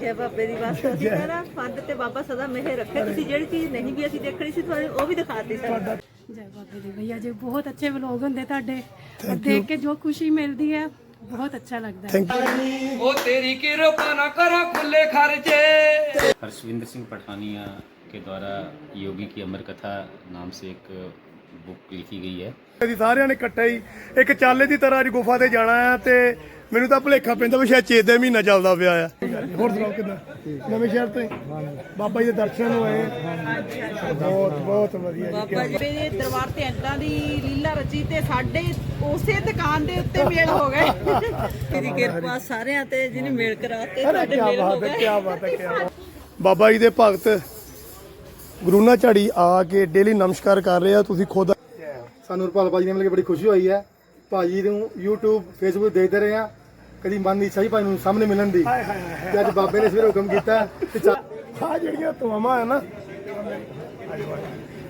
ਜੈ ਬਾਬੇ ਦੀ ਬਸ ਅਸੀਂ ਕਹਣਾ ਫੰਡ ਤੇ ਬਾਬਾ ਸਦਾ ਮਿਹਰ ਰੱਖੇ ਤੁਸੀਂ ਜਿਹੜੀ ਚੀਜ਼ ਨਹੀਂ ਵੀ ਅਸੀਂ ਦੇਖਣੀ ਸੀ ਤੁਹਾਨੂੰ ਉਹ ਵੀ ਦਿਖਾਤੀ ਸਾਨੂੰ ਜੈ ਬਾਬੇ ਦੀ ਭਈਆ ਜੀ ਬਹੁਤ ਅੱਛੇ ਵਲੋਗ ਹੁੰਦੇ ਤੁਹਾਡੇ ਔਰ ਦੇਖ ਕੇ ਜੋ ਖੁਸ਼ੀ ਮਿਲਦੀ ਹੈ ਬਹੁਤ ਅੱਛਾ ਲੱਗਦਾ ਹੈ ਥੈਂਕ ਯੂ ਉਹ ਤੇਰੀ ਕਿਰਪਾ ਨਾ ਕਰਾਂ ਖੁੱਲੇ ਖਰਚੇ हर्षविंदर सिंह पठानिया के द्वारा योगी की अमर कथा नाम से एक बुक लिखी गई है ਅਸੀਂ ਸਾਰਿਆਂ ਨੇ ਇਕੱਠੇ ਹੀ ਇੱਕ ਚਾਲੇ ਦੀ ਤਰ੍ਹਾਂ ਅੱਜ ਗੁਫਾ ਤੇ ਜਾਣਾ ਆ ਤੇ ਮੈਨੂੰ ਤਾਂ ਭੁਲੇਖਾ ਪੈਂਦਾ ਵੀ ਸ਼ਾਇਦ ਚੇਤੇ ਮਹੀਨਾ ਚੱਲਦਾ ਪਿਆ ਆ। ਹੋਰ ਸੁਣਾਓ ਕਿਦਾਂ? ਨਵੇਂ ਸ਼ਹਿਰ ਤੋਂ? ਬਾਬਾ ਜੀ ਦੇ ਦਰਸ਼ਨ ਹੋਏ। ਬਹੁਤ ਬਹੁਤ ਵਧੀਆ ਜੀ ਬਾਬਾ ਜੀ ਦੇ ਦਰਬਾਰ ਤੇ ਏਦਾਂ ਦੀ ਲੀਲਾ ਰਚੀ ਤੇ ਸਾਡੇ ਉਸੇ ਦੁਕਾਨ ਦੇ ਉੱਤੇ ਮੇਲ ਹੋ ਗਏ। ਤੇਰੀ ਕਿਰਪਾ ਸਾਰਿਆਂ ਤੇ ਜਿਹਨੇ ਮੇਲ ਕਰਾਤੇ ਸਾਡੇ ਮੇਲ ਹੋ ਗਏ। ਕੀ ਬਾਤ ਹੈ ਕੀ ਬਾਤ। ਬਾਬਾ ਜੀ ਦੇ ਭਗਤ ਗੁਰੂਨਾ ਝਾੜੀ ਆ ਕੇ ਡੇਲੀ ਨਮਸਕਾਰ ਕਰ ਰਹੇ ਆ। ਤੁਸੀਂ ਖੁਦ ਸਾਨੂੰ ਰਪਾਲ ਭਾਜੀ ਨੇ ਮਿਲ ਕੇ ਬੜੀ ਖੁਸ਼ੀ ਹੋਈ ਹੈ। ਭਾਜੀ ਨੂੰ YouTube Facebook ਦੇਖਦੇ ਰਹੇ ਆ ਕਦੀ ਮਨ ਨਹੀਂ ਸਹੀ ਭਾਈ ਨੂੰ ਸਾਹਮਣੇ ਮਿਲਣ ਦੀ। ਤੇ ਅੱਜ ਬਾਬੇ ਨੇ ਸਵੇਰ ਹੁਕਮ ਕੀਤਾ ਤੇ ਆ ਜਿਹੜੀਆਂ ਤੁਮਾਂ ਆ ਨਾ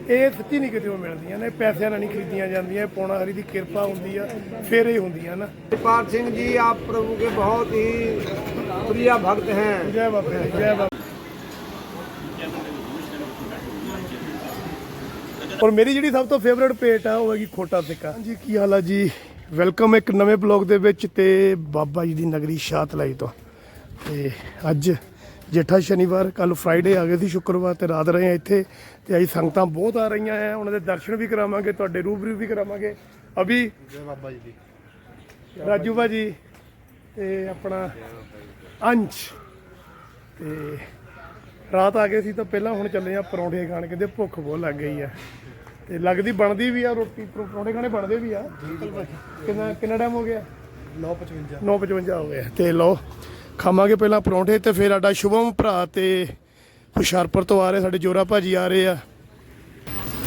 ਇਹ ਸੱਚੀ ਨਹੀਂ ਕਿਤੇ ਮਿਲਦੀਆਂ ਨੇ। ਪੈਸਿਆਂ ਨਾਲ ਨਹੀਂ ਖਰੀਦੀਆਂ ਜਾਂਦੀਆਂ ਇਹ ਪੌਣਾ ਹਰੀ ਦੀ ਕਿਰਪਾ ਹੁੰਦੀ ਆ ਫੇਰੇ ਹੀ ਹੁੰਦੀਆਂ ਨਾ। ਪਾਰ ਸਿੰਘ ਜੀ ਆਪ ਪ੍ਰਭੂ ਕੇ ਬਹੁਤ ਹੀ ਪ੍ਰਿਆ ਭਗਤ ਹੈ। ਜੈ ਬਾਬੇ ਜੈ ਬਾਬੇ ਔਰ ਮੇਰੀ ਜਿਹੜੀ ਸਭ ਤੋਂ ਫੇਵਰਿਟ ਪੇਟ ਆ ਉਹ ਹੈਗੀ ਖੋਟਾ ਸਿੱਕਾ ਹਾਂਜੀ ਕੀ ਹਾਲ ਆ ਜੀ? ਵੈਲਕਮ ਇੱਕ ਨਵੇਂ ਬਲੌਗ ਦੇ ਵਿੱਚ ਤੇ ਬਾਬਾ ਜੀ ਦੀ ਨਗਰੀ ਸ਼ਾਤਲਾਈ ਤੋਂ। ਤੇ ਅੱਜ ਜੇਠਾ ਸ਼ਨੀਵਾਰ ਕੱਲ ਫਰਾਈਡੇ ਆ ਗਏ ਸੀ ਸ਼ੁੱਕਰਵਾਰ ਤੇ ਰਾਤ ਰਹੇ ਆ ਇੱਥੇ। ਤੇ ਅੱਜ ਸੰਗਤਾਂ ਬਹੁਤ ਆ ਰਹੀਆਂ ਆ ਉਹਨਾਂ ਦੇ ਦਰਸ਼ਨ ਵੀ ਕਰਾਵਾਂਗੇ ਤੁਹਾਡੇ ਰੂਬਰੂ ਵੀ ਕਰਾਵਾਂਗੇ। ਅਭੀ ਜੈ ਬਾਬਾ ਜੀ ਦੀ। ਰਾਜੂ ਭਾਜੀ ਤੇ ਆਪਣਾ ਅੰਸ਼। ਤੇ ਰਾਤ ਆ ਗਏ ਸੀ ਤਾਂ ਪਹਿਲਾਂ ਹੁਣ ਚੱਲੇ ਆ ਪਰੌਂਠੇ ਖਾਣ ਕਿਤੇ ਭੁੱਖ ਬਹੁਤ ਲੱਗ ਗਈ ਆ। ਤੇ ਲੱਗਦੀ ਬਣਦੀ ਵੀ ਆ ਰੋਟੀ ਪਰ- ਪਰੌਂਠੇ ਖਾਣੇ ਬਣਦੇ ਵੀ ਆ। ਕਿੰਨਾ ਕਿੰਨਾ ਟਾਈਮ ਹੋ ਗਿਆ? 955 9:55 ਹੋ ਗਿਆ। ਤੇ ਲਓ ਖਾਵਾਂਗੇ ਪਹਿਲਾਂ ਪਰੌਂਠੇ ਤੇ ਫਿਰ ਸਾਡਾ ਸ਼ੁਭਮ ਭਰਾ ਤੇ ਹੁਸ਼ਿਆਰਪੁਰ ਤੋਂ ਆ ਰਹੇ ਸਾਡੇ ਜੋਰਾ ਭਾਜੀ ਆ ਰਹੇ ਆ।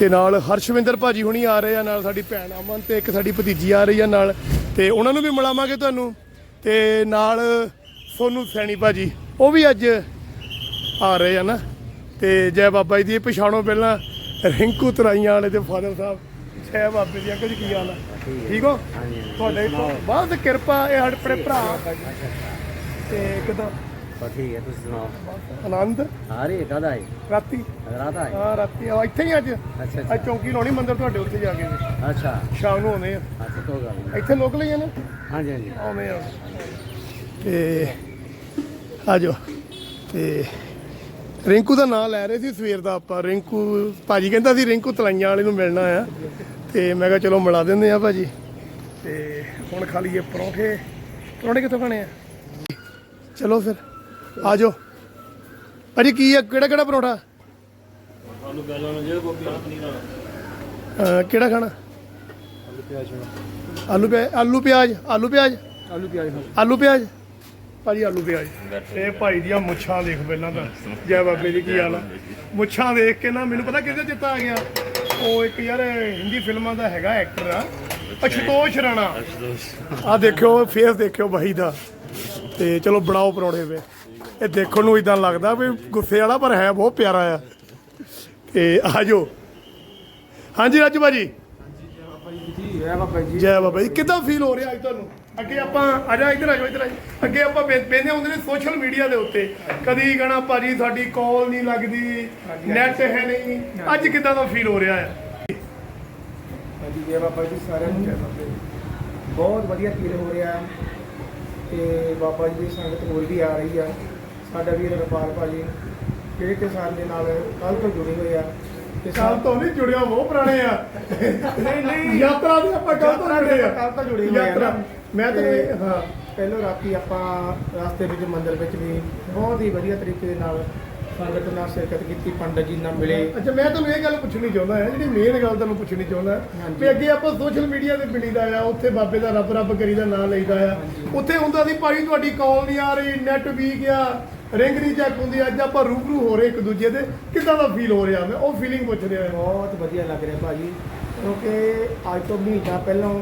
ਤੇ ਨਾਲ ਹਰਸ਼ਵਿੰਦਰ ਭਾਜੀ ਹੁਣੀ ਆ ਰਹੇ ਆ ਨਾਲ ਸਾਡੀ ਭੈਣ ਅਮਨ ਤੇ ਇੱਕ ਸਾਡੀ ਭਤੀਜੀ ਆ ਰਹੀ ਆ ਨਾਲ। ਤੇ ਉਹਨਾਂ ਨੂੰ ਵੀ ਮਿਲਾਵਾਂਗੇ ਤੁਹਾਨੂੰ। ਤੇ ਨਾਲ ਸੋਨੂ ਸੈਣੀ ਭਾਜੀ ਉਹ ਵੀ ਅੱਜ ਆ ਰਹੇ ਆ ਨਾ। ਤੇ ਜੈ ਬਾਬਾ ਜੀ ਦੀ ਪਛਾਣੋ ਪਹਿਲਾਂ। ਰਿੰਕੂ ਤਰਾਈਆਂ ਵਾਲੇ ਦੇ ਫਾਦਰ ਸਾਹਿਬ ਛੇ ਬਾਬੇ ਜੀ ਅੰਕਲ ਜੀ ਕੀ ਹਾਲ ਹੈ ਠੀਕ ਹੋ? ਤੁਹਾਡੇ ਬਹੁਤ ਕਿਰਪਾ ਇਹ ਆਪਣੇ ਭਰਾ। ਤੇ ਕਿਦਾਂ? ਠੀਕ ਹੈ ਤੁਸੀਂ ਸੁਣਾਓ? ਆਨੰਦ? ਹਾਂ ਕਦਾ ਹੈ ਰਾਤੀ? ਰਾਤ ਆਏ? ਹਾਂ ਰਾਤੀ ਆ ਇੱਥੇ ਹੀ ਅੱਜ? ਅੱਛਾ ਅੱਛਾ। ਚੌਂਕੀ ਲਾਉਣੀ ਮੰਦਰ ਤੁਹਾਡੇ ਉੱਥੇ ਜਾ ਕੇ। ਅੱਛਾ। ਸ਼ਾਮ ਨੂੰ ਆਉਂਦੇ ਆ। ਅੱਛਾ ਤੋਂ ਗੱਲ ਇੱਥੇ ਲੋਕਲ ਹੀ ਆ ਨਾ? ਹਾਂਜੀ ਹਾਂਜੀ। ਆ। ਤੇ ਆਜੋ ਤੇ ਰਿੰਕੂ ਦਾ ਨਾਮ ਲੈ ਰਹੇ ਸੀ ਸਵੇਰ ਦਾ ਆਪਾਂ। ਰਿੰਕੂ ਭਾਜੀ ਕਹਿੰਦਾ ਸੀ ਰਿੰਕੂ ਤਲਾਈਆਂ ਵਾਲੇ ਨੂੰ ਮਿਲਣਾ ਆ। ਤੇ ਮੈਂ ਕਿਹਾ ਚਲੋ ਮਿਲਾ ਦਿੰਦੇ ਆ ਭਾਜੀ। ਤੇ ਹੁਣ ਖਾ ਲਈਏ ਪਰੌਂਠੇ। ਪਰੌਂਠੇ ਕਿੱਥੋਂ ਖਾਣੇ ਆ? ਚਲੋ ਫਿਰ ਆ ਜਾਓ। ਭਾਜੀ ਕੀ ਆ ਕਿਹੜਾ ਕਿਹੜਾ ਪਰੌਂਠਾ? ਆਲੂ ਪਿਆਜ਼ ਵਾਲਾ ਜਿਹੜਾ ਗੋਭੀ ਵਾਲਾ ਪਨੀਰ ਵਾਲਾ ਕਿਹੜਾ ਖਾਣਾ? ਆਲੂ ਪਿਆਜ਼ ਆਲੂ ਪਿਆਜ਼ ਆਲੂ ਪਿਆਜ਼। ਆਲੂ ਪਿਆਜ਼ ਆਲੂ ਪਿਆਜ਼। ਭਾਜੀ ਆਲੂ ਪਿਆਜ਼। ਇਹ ਭਾਈ ਦੀਆਂ ਮੁੱਛਾਂ ਦੇਖ ਪਹਿਲਾਂ ਤਾਂ। ਜੈ ਬਾਬੇ ਦੀ ਕੀ ਹਾਲ ਆ। ਮੁੱਛਾਂ ਦੇਖ ਕੇ ਨਾ ਮੈਨੂੰ ਪਤਾ ਕਿਹਦੇ ਚਿੱਤਾ ਆ ਗਿਆ। ਉਹ ਇੱਕ ਯਾਰ ਹਿੰਦੀ ਫਿਲਮਾਂ ਦਾ ਹੈਗਾ ਐਕਟਰ ਆ। ਅਸ਼ਤੋਸ਼ ਰਾਣਾ। ਆ ਦੇਖਿਓ ਫੇਸ ਦੇਖਿਓ ਬਾਈ ਦਾ। ਤੇ ਚਲੋ ਬਣਾਓ ਪਰੌੜੇ ਵੇ ਇਹ ਦੇਖਣ ਨੂੰ ਇਦਾਂ ਲੱਗਦਾ ਵੀ ਗੁੱਸੇ ਵਾਲਾ ਪਰ ਹੈ ਬਹੁਤ ਪਿਆਰਾ ਆ। ਤੇ ਆਜੋ ਹਾਂਜੀ ਰਾਜੂ ਭਾਜੀ। ਜੈ ਬਾਬਾ ਜੀ ਜੈ ਬਾਬਾ ਜੀ ਕਿੱਦਾਂ ਫੀਲ ਹੋ ਰਿਹਾ ਅੱਜ ਤੁਹਾਨੂੰ? ਅੱਗੇ ਆਪਾਂ ਆ ਜਾ ਇੱਧਰ ਆ ਜਾਓ ਇੱਧਰ ਆ ਜਾਓ। ਅੱਗੇ ਆਪਾਂ ਬੈਠੇ ਹੁੰਦੇ ਨੇ ਸੋਸ਼ਲ ਮੀਡੀਆ ਦੇ ਉੱਤੇ। ਕਦੀ ਕਹਣਾ ਭਾਜੀ ਸਾਡੀ ਕਾਲ ਨਹੀਂ ਲੱਗਦੀ ਨੈਟ ਹੈ ਨਹੀਂ। ਅੱਜ ਕਿੱਦਾਂ ਦਾ ਫੀਲ ਹੋ ਰਿਹਾ ਹੈ? ਹਾਂਜੀ ਜੈ ਬਾਬਾ ਜੀ ਸਾਰਿਆਂ ਨੂੰ ਬਹੁਤ ਵਧੀਆ ਫੀਲ ਹੋ ਰਿਹਾ ਹੈ ਤੇ ਬਾਬਾ ਜੀ ਦੀ ਸੰਗਤ ਹੋਰ ਵੀ ਆ ਰਹੀ ਆ। ਸਾਡਾ ਵੀਰ ਰਪਾਲ ਭਾਜੀ ਜਿਹੜੇ ਕਿ ਸਾਡੇ ਨਾਲ ਕੱਲ ਤੋਂ ਜੁੜੇ ਹੋਏ ਆ। ਤੇ ਕੱਲ ਤੋਂ ਨਹੀਂ ਜੁੜਿਆ ਬਹੁਤ ਪੁਰਾਣੇ ਆ। ਨਹੀਂ ਨਹੀਂ। ਯਾਤਰਾ ਦੇ ਆਪਾਂ ਕੱਲ ਤੋਂ ਦੇ ਜੁੜੇ ਆ। ਕੱਲ੍ਹ ਤੋਂ ਜੁੜੇ ਹੋਏ ਆ ਯਾਤਰਾ। ਨਾ। ਮੈਂ ਤਾਂ ਤੇ ਹਾਂ ਪਹਿਲੋਂ ਰਾਤੀ ਆਪਾਂ ਰਸਤੇ ਵਿੱਚ ਮੰਦਿਰ ਵਿੱਚ ਵੀ ਬਹੁਤ ਹੀ ਵਧੀਆ ਤਰੀਕੇ ਦੇ ਨਾਲ ਸੰਗਤ ਨਾਲ ਸ਼ਿਰਕਤ ਕੀਤੀ ਪੰਡਤ ਜੀ ਨਾਲ ਮਿਲੇ। ਅੱਛਾ ਮੈਂ ਤੁਹਾਨੂੰ ਇਹ ਗੱਲ ਪੁੱਛਣੀ ਚਾਹੁੰਦਾ ਹਾਂ ਜਿਹੜੀ ਮੇਨ ਗੱਲ ਤੁਹਾਨੂੰ ਪੁੱਛਣੀ ਚਾਹੁੰਦਾ ਹਾਂਜੀ। ਵੀ ਅੱਗੇ ਆਪਾਂ ਸੋਸ਼ਲ ਮੀਡੀਆ ਤੇ ਮਿਲੀਦਾ ਆ ਉੱਥੇ ਬਾਬੇ ਦਾ ਰੱਬ ਰੱਬ ਕਰੀਦਾ ਨਾਂ ਲਈਦਾ ਆ। ਉੱਥੇ ਹੁੰਦਾ ਸੀ ਭਾਈ ਤੁਹਾਡੀ ਕਾਲ ਨਹੀਂ ਆ ਰਹੀ ਨੈਟ ਵੀ ਗਿਆ ਰਿੰਗ ਨਹੀਂ ਚੱਕ ਹੁੰਦੀ ਅੱਜ ਆਪਾਂ ਰੂਬਰੂ ਹੋ ਰਹੇ ਇੱਕ ਦੂਜੇ ਦੇ ਕਿੱਦਾਂ ਦਾ ਫੀਲ ਹੋ ਰਿਹਾ? ਮੈਂ ਉਹ ਫੀਲਿੰਗ ਪੁੱਛ ਰਿਹਾ ਹਾਂ। ਬਹੁਤ ਵਧੀਆ ਲੱਗ ਰਿਹਾ ਭਾਜੀ ਕਿਉਂਕਿ ਅੱਜ ਤੋਂ ਮਹੀਨਾ ਪਹਿਲਾਂ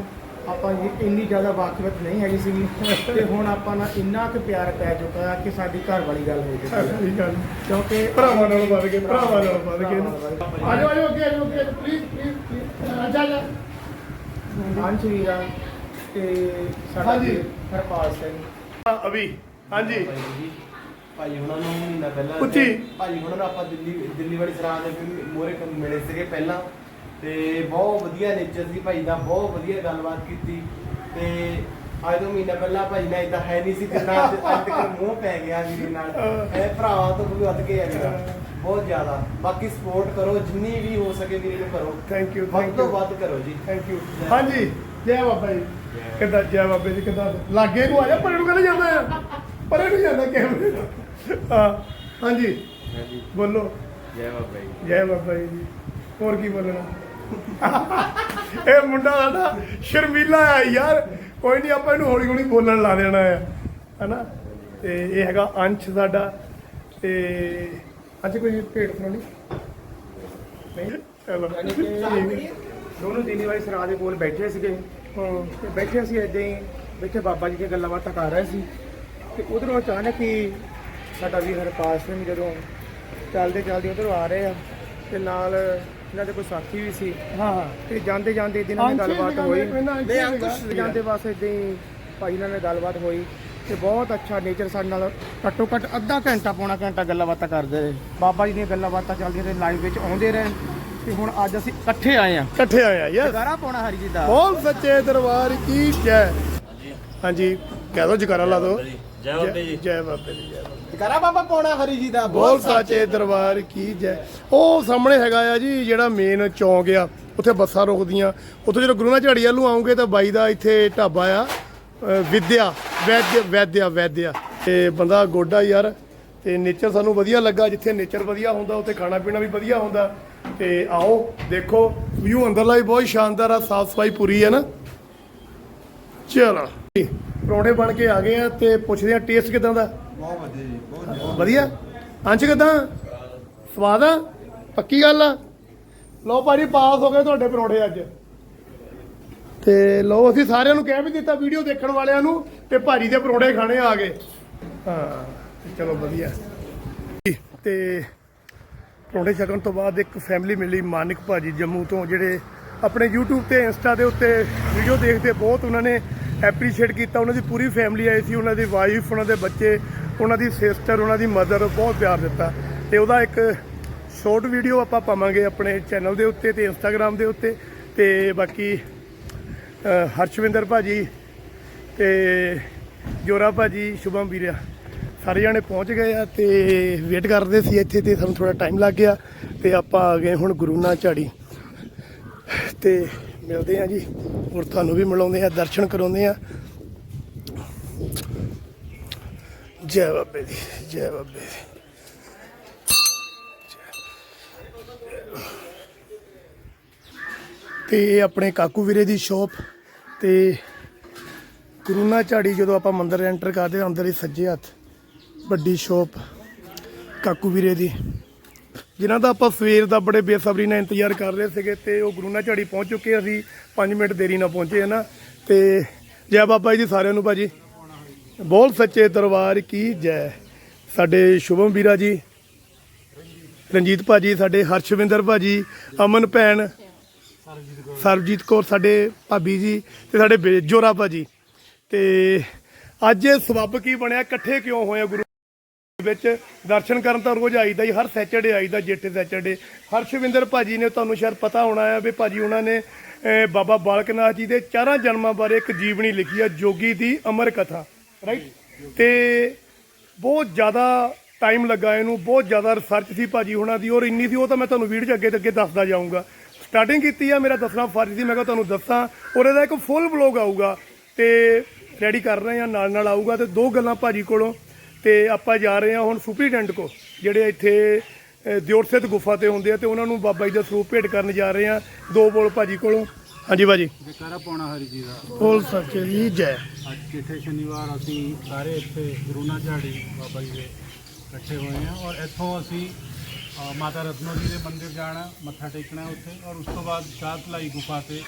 ਆਪਾਂ ਜੀ ਇੰਨੀ ਜ਼ਿਆਦਾ ਵਾਕਫਤ ਨਹੀਂ ਹੈਗੀ ਸੀਗੀ। ਤੇ ਹੁਣ ਆਪਾਂ ਨਾਲ ਇੰਨਾ ਕੁ ਪਿਆਰ ਪੈ ਚੁੱਕਾ ਕਿ ਸਾਡੀ ਘਰ ਵਾਲੀ ਗੱਲ ਹੋ ਚੁੱਕੀ ਹੈ। ਸਹੀ ਗੱਲ। ਕਿਉਂਕਿ ਭਰਾਵਾਂ ਨਾਲੋਂ ਵੱਧ ਕੇ ਭਰਾਵਾਂ ਨਾਲੋਂ ਵੱਧ ਕੇ ਵੱਧ ਕੇ। ਆਜੋ ਆਜੋ ਅੱਗੇ ਆਜੋ ਅੱਗੇ ਪਲੀਜ਼ ਪਲੀਜ਼ ਪਲੀਜ਼ ਅੱਛਾ ਅੱਛਾ ਅੰਸ਼ ਵੀਰਾ। ਤੇ ਸਾਡਾ ਹਾਂਜੀ। ਹਰਪਾਲ ਸਿੰਘ। ਹਾਂ, ਅਭੀ। ਹਾਂਜੀ। ਭਾਈ ਉਹਨਾਂ ਨੂੰ ਮਹੀਨਾ ਪਹਿਲਾਂ ਉੱਚੀ। ਭਾਈ ਉਹਨਾਂ ਨੂੰ ਆਪਾਂ ਦਿੱਲੀ ਦਿੱਲੀ ਵਾਲੀ ਸਰਾਂ ਦੇ ਮੋਰੇ ਮਿਲੇ ਸੀਗੇ ਪਹਿਲਾਂ। ਤੇ ਬਹੁਤ ਵਧੀਆ ਨੇਚਰ ਸੀ ਭਾਈ ਦਾ ਬਹੁਤ ਵਧੀਆ ਗੱਲਬਾਤ ਕੀਤੀ ਤੇ ਅੱਜ ਤੋਂ ਮਹੀਨਾ ਪਹਿਲਾਂ ਭਾਈ ਨਾਲ ਇਦਾਂ ਹੈ ਨਹੀਂ ਸੀ ਜਿੰਨਾ ਅੱਜ ਅੱਜ ਤੱਕ ਮੂੰਹ ਪੈ ਗਿਆ ਵੀਰੇ ਨਾਲ। ਇਹ ਭਰਾਵਾਂ ਤੋਂ ਵੀ ਵੱਧ ਕੇ ਹੈ ਮੇਰਾ ਬਹੁਤ ਜ਼ਿਆਦਾ। ਬਾਕੀ ਸਪੋਰਟ ਕਰੋ ਜਿੰਨੀ ਵੀ ਹੋ ਸਕੇ ਵੀਰੇ ਨੂੰ ਕਰੋ। ਥੈਂਕ ਯੂ ਵੱਧ ਥੈਂਕ ਤੋਂ ਯੂ ਵੱਧ ਕਰੋ ਜੀ। ਥੈਂਕ ਯੂ ਹਾਂਜੀ ਜੈ ਬਾਬਾ ਜੀ। ਕਿੱਦਾਂ ਜੈ ਬਾਬੇ ਜੀ ਕਿੱਦਾਂ? ਲਾਗੇ ਨੂੰ ਆ ਜਾ ਪਰੇ ਨੂੰ ਕਹਿੰਦੇ ਜਾਂਦਾ ਆ। ਪਰੇ ਨੂੰ ਜਾਂਦਾ ਕੈਮਰੇ ਹਾਂ ਹਾਂਜੀ। ਬੋਲੋ। ਜੈ ਬਾਬਾ ਜੀ। ਜੈ ਬਾਬਾ ਜੀ। ਹੋਰ ਕੀ ਬੋਲਣਾ? ਇਹ ਮੁੰਡਾ ਸਾਡਾ ਸ਼ਰਮੀਲਾ ਆ ਯਾਰ। ਕੋਈ ਨਹੀਂ ਆਪਾਂ ਇਹਨੂੰ ਹੌਲੀ ਹੌਲੀ ਬੋਲਣ ਲਾ ਦੇਣਾ ਆ। ਹਨਾ? ਤੇ ਇਹ ਹੈਗਾ ਅੰਸ਼ ਸਾਡਾ। ਤੇ ਅੱਜ ਕੋਈ ਭੇਡ ਸੁਣਾਉਣੀ ਨਹੀਂ? ਚਲੋ। ਦੋਨੋਂ ਦਿੱਲੀ ਵਾਲੀ ਸਰਾਂ ਦੇ ਕੋਲ ਬੈਠੇ ਸੀਗੇ। ਹਾਂ। ਤੇ ਬੈਠੇ ਅਸੀਂ ਏਦਾਂ ਹੀ ਬੈਠੇ ਬਾਬਾ ਜੀ ਦੀਆਂ ਗੱਲਾਂ ਬਾਤਾਂ ਕਰ ਰਹੇ ਸੀ। ਤੇ ਉਧਰੋਂ ਅਚਾਨਕ ਹੀ ਸਾਡਾ ਵੀ ਹਰਪਾਲ ਸਿੰਘ ਜਦੋਂ ਚੱਲਦੇ ਚੱਲਦੇ ਉਧਰੋਂ ਆ ਰਹੇ ਆ। ਤੇ ਨਾਲ ਇਹਨਾਂ ਦੇ ਕੋਈ ਸਾਥੀ ਵੀ ਸੀ। ਹਾਂ ਹਾਂ। ਤੇ ਜਾਂਦੇ ਜਾਂਦੇ ਇਹਦੇ ਨਾਲ ਗੱਲਬਾਤ ਹੋਈ। ਨਹੀਂ ਅੰਕੁਸ਼ ਜਾਂਦੇ ਬਸ ਏਦਾਂ ਹੀ ਭਾਈ ਨਾਲ ਨੇ ਗੱਲਬਾਤ ਹੋਈ ਤੇ ਬਹੁਤ ਅੱਛਾ ਨੇਚਰ ਸਾਡੇ ਨਾਲ। ਘੱਟੋ ਘੱਟ ਅੱਧਾ ਘੰਟਾ ਪੌਣਾ ਘੰਟਾ ਗੱਲਾਂ ਬਾਤਾਂ ਕਰਦੇ ਰਹੇ। ਬਾਬਾ ਜੀ ਦੀਆਂ ਗੱਲਾਂ ਬਾਤਾਂ ਚੱਲਦੀਆਂ ਰਹੇ ਲਾਈਵ ਵਿੱਚ ਆਉਂਦੇ ਰਹੇ। ਤੇ ਹੁਣ ਅੱਜ ਅਸੀਂ ਇਕੱਠੇ ਆਏ ਆ ਇਕੱਠੇ ਆਇਆ ਯਾਰ ਗਾਰਾ ਪਾਉਣਾ ਹਰੀ ਜੀ ਦਾ। ਬੋਲ ਸੱਚੇ ਦਰਬਾਰ ਕੀ ਜੈ ਹਾਂਜੀ। ਕਹਿ ਦੋ ਜਕਾਰਾ ਲਾ ਦੋ। ਜੈ ਬਾਬੇ ਜੀ ਜੈ ਬਾਬੇ ਜੀ। ਜੈ। ਗਾਰਾ ਬਾਬਾ ਪਾਉਣਾ ਹਰੀ ਜੀ ਦਾ ਬੋਲ ਸੱਚੇ ਦਰਬਾਰ ਕੀ ਜੈ। ਉਹ ਸਾਹਮਣੇ ਹੈਗਾ ਆ ਜੀ ਜਿਹੜਾ ਮੇਨ ਚੌਂਕ ਆ ਉੱਥੇ ਬੱਸਾਂ ਰੁਕਦੀਆਂ। ਉੱਥੇ ਜਦੋਂ ਗੁਰੂ ਨਾਨਕ ਝਾੜੀ ਵੱਲੋਂ ਆਉਂਗੇ ਤਾਂ ਬਾਈ ਦਾ ਇੱਥੇ ਢਾਬਾ ਆ ਅ, ਵਿਦਿਆ ਵੈਦਿਆ ਵੈਦਿਆ ਵੈਦਿਆ। ਤੇ ਬੰਦਾ ਗੋਡਾ ਯਾਰ ਤੇ ਨੇਚਰ ਸਾਨੂੰ ਵਧੀਆ ਲੱਗਾ ਜਿੱਥੇ ਨੇਚਰ ਵਧੀਆ ਹੁੰਦਾ ਉੱਥੇ ਖਾਣਾ ਪੀਣਾ ਵੀ ਵਧੀਆ ਹੁੰਦਾ। ਤੇ ਆਓ ਦੇਖੋ ਵਿਊ ਅੰਦਰਲਾ ਵੀ ਬਹੁਤ ਸ਼ਾਨਦਾਰ ਆ ਸਾਫ਼ ਸਫ਼ਾਈ ਪੂਰੀ ਹੈ ਨਾ। ਚਲੋ ਪਰੌਂਠੇ ਬਣ ਕੇ ਆ ਗਏ ਆ ਤੇ ਪੁੱਛਦੇ ਆ ਟੇਸਟ ਕਿਦਾਂ ਦਾ? ਬਹੁਤ ਵਧੀਆ ਜੀ ਬਹੁਤ ਵਧੀਆ। ਅੰਸ਼ ਕਿਦਾਂ? ਸਵਾਦ ਆ? ਪੱਕੀ ਗੱਲ ਆ? ਲਓ ਭਾਜੀ ਪਾਸ ਹੋ ਗਏ ਤੁਹਾਡੇ ਪਰੌਂਠੇ ਅੱਜ। ਤੇ ਲਓ ਅਸੀਂ ਸਾਰਿਆਂ ਨੂੰ ਕਹਿ ਵੀ ਦਿੱਤਾ ਵੀਡੀਓ ਦੇਖਣ ਵਾਲਿਆਂ ਨੂੰ ਤੇ ਭਾਜੀ ਦੇ ਪਰੌਂਠੇ ਖਾਣੇ ਆ ਗਏ। ਹਾਂ ਚਲੋ ਵਧੀਆ। ਤੇ ਪਰੌਂਠੇ ਛਕਣ ਤੋਂ ਬਾਅਦ ਇੱਕ ਫੈਮਿਲੀ ਮਿਲੀ ਮਾਨਿਕ ਭਾਜੀ ਜੰਮੂ ਤੋਂ ਜਿਹੜੇ ਆਪਣੇ YouTube ਤੇ ਇੰਸਟਾ ਦੇ ਉੱਤੇ ਵੀਡੀਓ ਦੇਖਦੇ ਬਹੁਤ ਉਹਨਾਂ ਨੇ ਐਪਰੀਸ਼ੀਏਟ ਕੀਤਾ ਉਹਨਾਂ ਦੀ ਪੂਰੀ ਫੈਮਿਲੀ ਆਈ ਸੀ ਉਹਨਾਂ ਦੀ ਵਾਈਫ ਉਹਨਾਂ ਦੇ ਬੱਚੇ ਉਹਨਾਂ ਦੀ ਸਿਸਟਰ ਉਹਨਾਂ ਦੀ ਮਦਰ ਬਹੁਤ ਪਿਆਰ ਦਿੱਤਾ। ਤੇ ਉਹਦਾ ਇੱਕ ਸ਼ਾਰਟ ਵੀਡੀਓ ਆਪਾਂ ਪਾਵਾਂਗੇ ਆਪਣੇ ਚੈਨਲ ਦੇ ਉੱਤੇ ਤੇ ਇੰਸਟਾਗ੍ਰam ਦੇ ਉੱਤੇ। ਤੇ ਬਾਕੀ ਅ, ਹਰਸ਼ਵਿੰਦਰ ਭਾਜੀ ਤੇ ਜੋਰਾ ਭਾਜੀ ਸ਼ੁਭਮ ਵੀਰਿਆ ਸਾਰੇ ਜਾਣੇ ਪਹੁੰਚ ਗਏ ਆ ਤੇ ਵੇਟ ਕਰਦੇ ਸੀ ਇੱਥੇ ਤੇ ਸਾਨੂੰ ਥੋੜਾ ਟਾਈਮ ਲੱਗ ਗਿਆ ਤੇ ਆਪਾਂ ਆ ਗਏ ਹੁਣ ਗੁਰੂ ਨਾਨਕ ਝਾੜੀ। ਤੇ ਮਿਲਦੇ ਆ ਜੀ। ਹੋਰ ਤੁਹਾਨੂੰ ਵੀ ਮਿਲਾਉਂਦੇ ਆ ਦਰਸ਼ਨ ਕਰਾਉਂਦੇ ਆ ਜੈ ਬਾਬੇ ਦੀ ਜੈ ਬਾਬੇ ਦੀ। ਤੇ ਇਹ ਆਪਣੇ ਕਾਕੂ ਵੀਰੇ ਦੀ ਸ਼ੋਪ ਤੇ ਗੁਰੂਨਾ ਝਾੜੀ ਜਦੋਂ ਆਪਾਂ ਮੰਦਰ ਐਂਟਰ ਕਰਦੇ ਹਾਂ, ਅੰਦਰ ਹੀ ਸੱਜੇ ਹੱਥ ਵੱਡੀ ਸ਼ੋਪ ਕਾਕੂ ਵੀਰੇ ਦੀ। ਜਿਨ੍ਹਾਂ ਦਾ ਆਪਾਂ ਸਵੇਰ ਦਾ ਬੜੇ ਬੇਸਬਰੀ ਨਾਲ ਇੰਤਜ਼ਾਰ ਕਰ ਰਹੇ ਸੀਗੇ ਤੇ ਉਹ ਗੁਰੂ ਗੁਰੂਨਾ ਝਾੜੀ ਪਹੁੰਚ ਚੁੱਕੇ ਅਸੀਂ। 5 ਮਿੰਟ ਦੇਰੀ ਨਾਲ ਪਹੁੰਚੇ ਹਨ ਤੇ ਜੈ ਬਾਬਾ ਜੀ ਸਾਰਿਆਂ ਨੂੰ ਭਾਜੀ। ਬੋਲ ਸੱਚੇ ਦਰਬਾਰ ਕੀ ਜੈ। ਸਾਡੇ ਸ਼ੁਭਮ ਵੀਰਾ ਜੀ, ਰਣਜੀਤ ਭਾਜੀ, ਸਾਡੇ ਹਰਸ਼ਵਿੰਦਰ ਭਾਜੀ, ਅਮਨ ਭੈਣ, ਸਰਬਜੀਤ ਕੌਰ, ਸਾਡੇ ਭਾਬੀ ਜੀ ਤੇ ਸਾਡੇ ਬੇ- ਜੋਰਾ ਭਾਜੀ। ਤੇ ਅੱਜ ਇਹ ਸਬੱਬ ਕੀ ਬਣਿਆ, ਇਕੱਠੇ ਕਿਉਂ ਹੋਏ ਗੁਰੂ ਵਿੱਚ ਦਰਸ਼ਨ ਕਰਨ ਤਾਂ ਰੋਜ਼ ਆਈਦਾ ਹੀ, ਹਰ ਸੈਚਰਡੇ ਆਈਦਾ ਜੇਠੇ ਸੈਚਰਡੇ ਹਰਸ਼ਵਿੰਦਰ ਭਾਜੀ ਨੇ ਤੁਹਾਨੂੰ ਸ਼ਾਇਦ ਪਤਾ ਹੋਣਾ ਹੈ ਵੀ ਭਾਜੀ ਉਹਨਾਂ ਨੇ ਬਾਬਾ ਬਾਲਕ ਨਾਥ ਜੀ ਦੇ ਚਾਰਾਂ ਜਨਮਾਂ ਬਾਰੇ ਇੱਕ ਜੀਵਨੀ ਲਿਖੀ ਹੈ ਜੋਗੀ ਦੀ ਅਮਰ ਕਥਾ ਰਾਈਟ ਤੇ ਬਹੁਤ ਜ਼ਿਆਦਾ ਟਾਈਮ ਲੱਗਾ ਇਹਨੂੰ, ਬਹੁਤ ਜ਼ਿਆਦਾ ਰਿਸਰਚ ਸੀ ਭਾਜੀ ਉਹਨਾਂ ਦੀ, ਔਰ ਇੰਨੀ ਸੀ, ਉਹ ਤਾਂ ਮੈਂ ਤੁਹਾਨੂੰ ਵੀਡੀਓ 'ਚ ਅੱਗੇ ਤੇ ਅੱਗੇ ਦੱਸਦਾ ਜਾਊਂਗਾ। ਸਟਾਰਟਿੰਗ ਕੀਤੀ ਆ, ਮੇਰਾ ਦੱਸਣਾ ਫਰਜ਼ ਸੀ, ਮੈਂ ਕਿਹਾ ਤੁਹਾਨੂੰ ਦੱਸਾਂ, ਔਰ ਇਹਦਾ ਇੱਕ ਫੁੱਲ ਵਲੌਗ ਆਊਗਾ, ਤੇ ਰੈਡੀ ਕਰ ਰਹੇ ਆ ਨਾਲ ਨਾਲ ਆਊਗਾ, ਤੇ ਦੋ ਗੱਲਾਂ ਭਾਜੀ ਕੋਲੋਂ ਤੇ ਆਪਾਂ ਜਾ ਰਹੇ ਹਾਂ ਹੁਣ ਸੁਪਰੀਡੈਂਟ ਕੋ ਜਿਹੜੇ ਇੱਥੇ ਦਿਓਰਸਥਿਤ ਗੁਫਾ ਤੇ ਹੁੰਦੇ ਆ ਤੇ ਉਹਨਾਂ ਨੂੰ ਬਾਬਾ ਜੀ ਦਾ ਸਰੂਪ ਭੇਟ ਕਰਨ ਜਾ ਰਹੇ ਆ ਦੋ ਬੋਲ ਭਾਜੀ ਕੋਲੋਂ। ਹਾਂਜੀ ਭਾਜੀ। ਜਕਾਰਾ ਪਾਉਣਾ ਹਰੀ ਜੀ ਦਾ। ਬੋਲ ਸੱਚੇ ਜੀ ਜੈ। ਅੱਜ ਜਿੱਥੇ ਸ਼ਨੀਵਾਰ ਅਸੀਂ ਸਾਰੇ ਇੱਥੇ ਗੁਰੂਨਾ ਝਾੜੀ ਬਾਬਾ ਜੀ ਦੇ ਇਕੱਠੇ ਹੋਏ ਹਾਂ ਔਰ ਇੱਥੋਂ ਅਸੀਂ ਮਾਤਾ ਰਤਨੋ ਜੀ ਦੇ ਮੰਦਿਰ ਜਾਣਾ ਮੱਥਾ ਟੇਕਣਾ ਉੱਥੇ ਔਰ ਉਸ ਤੋਂ ਬਾਅਦ ਸ਼ਾਤਲਾਈ ਗੁਫਾ ਤੇ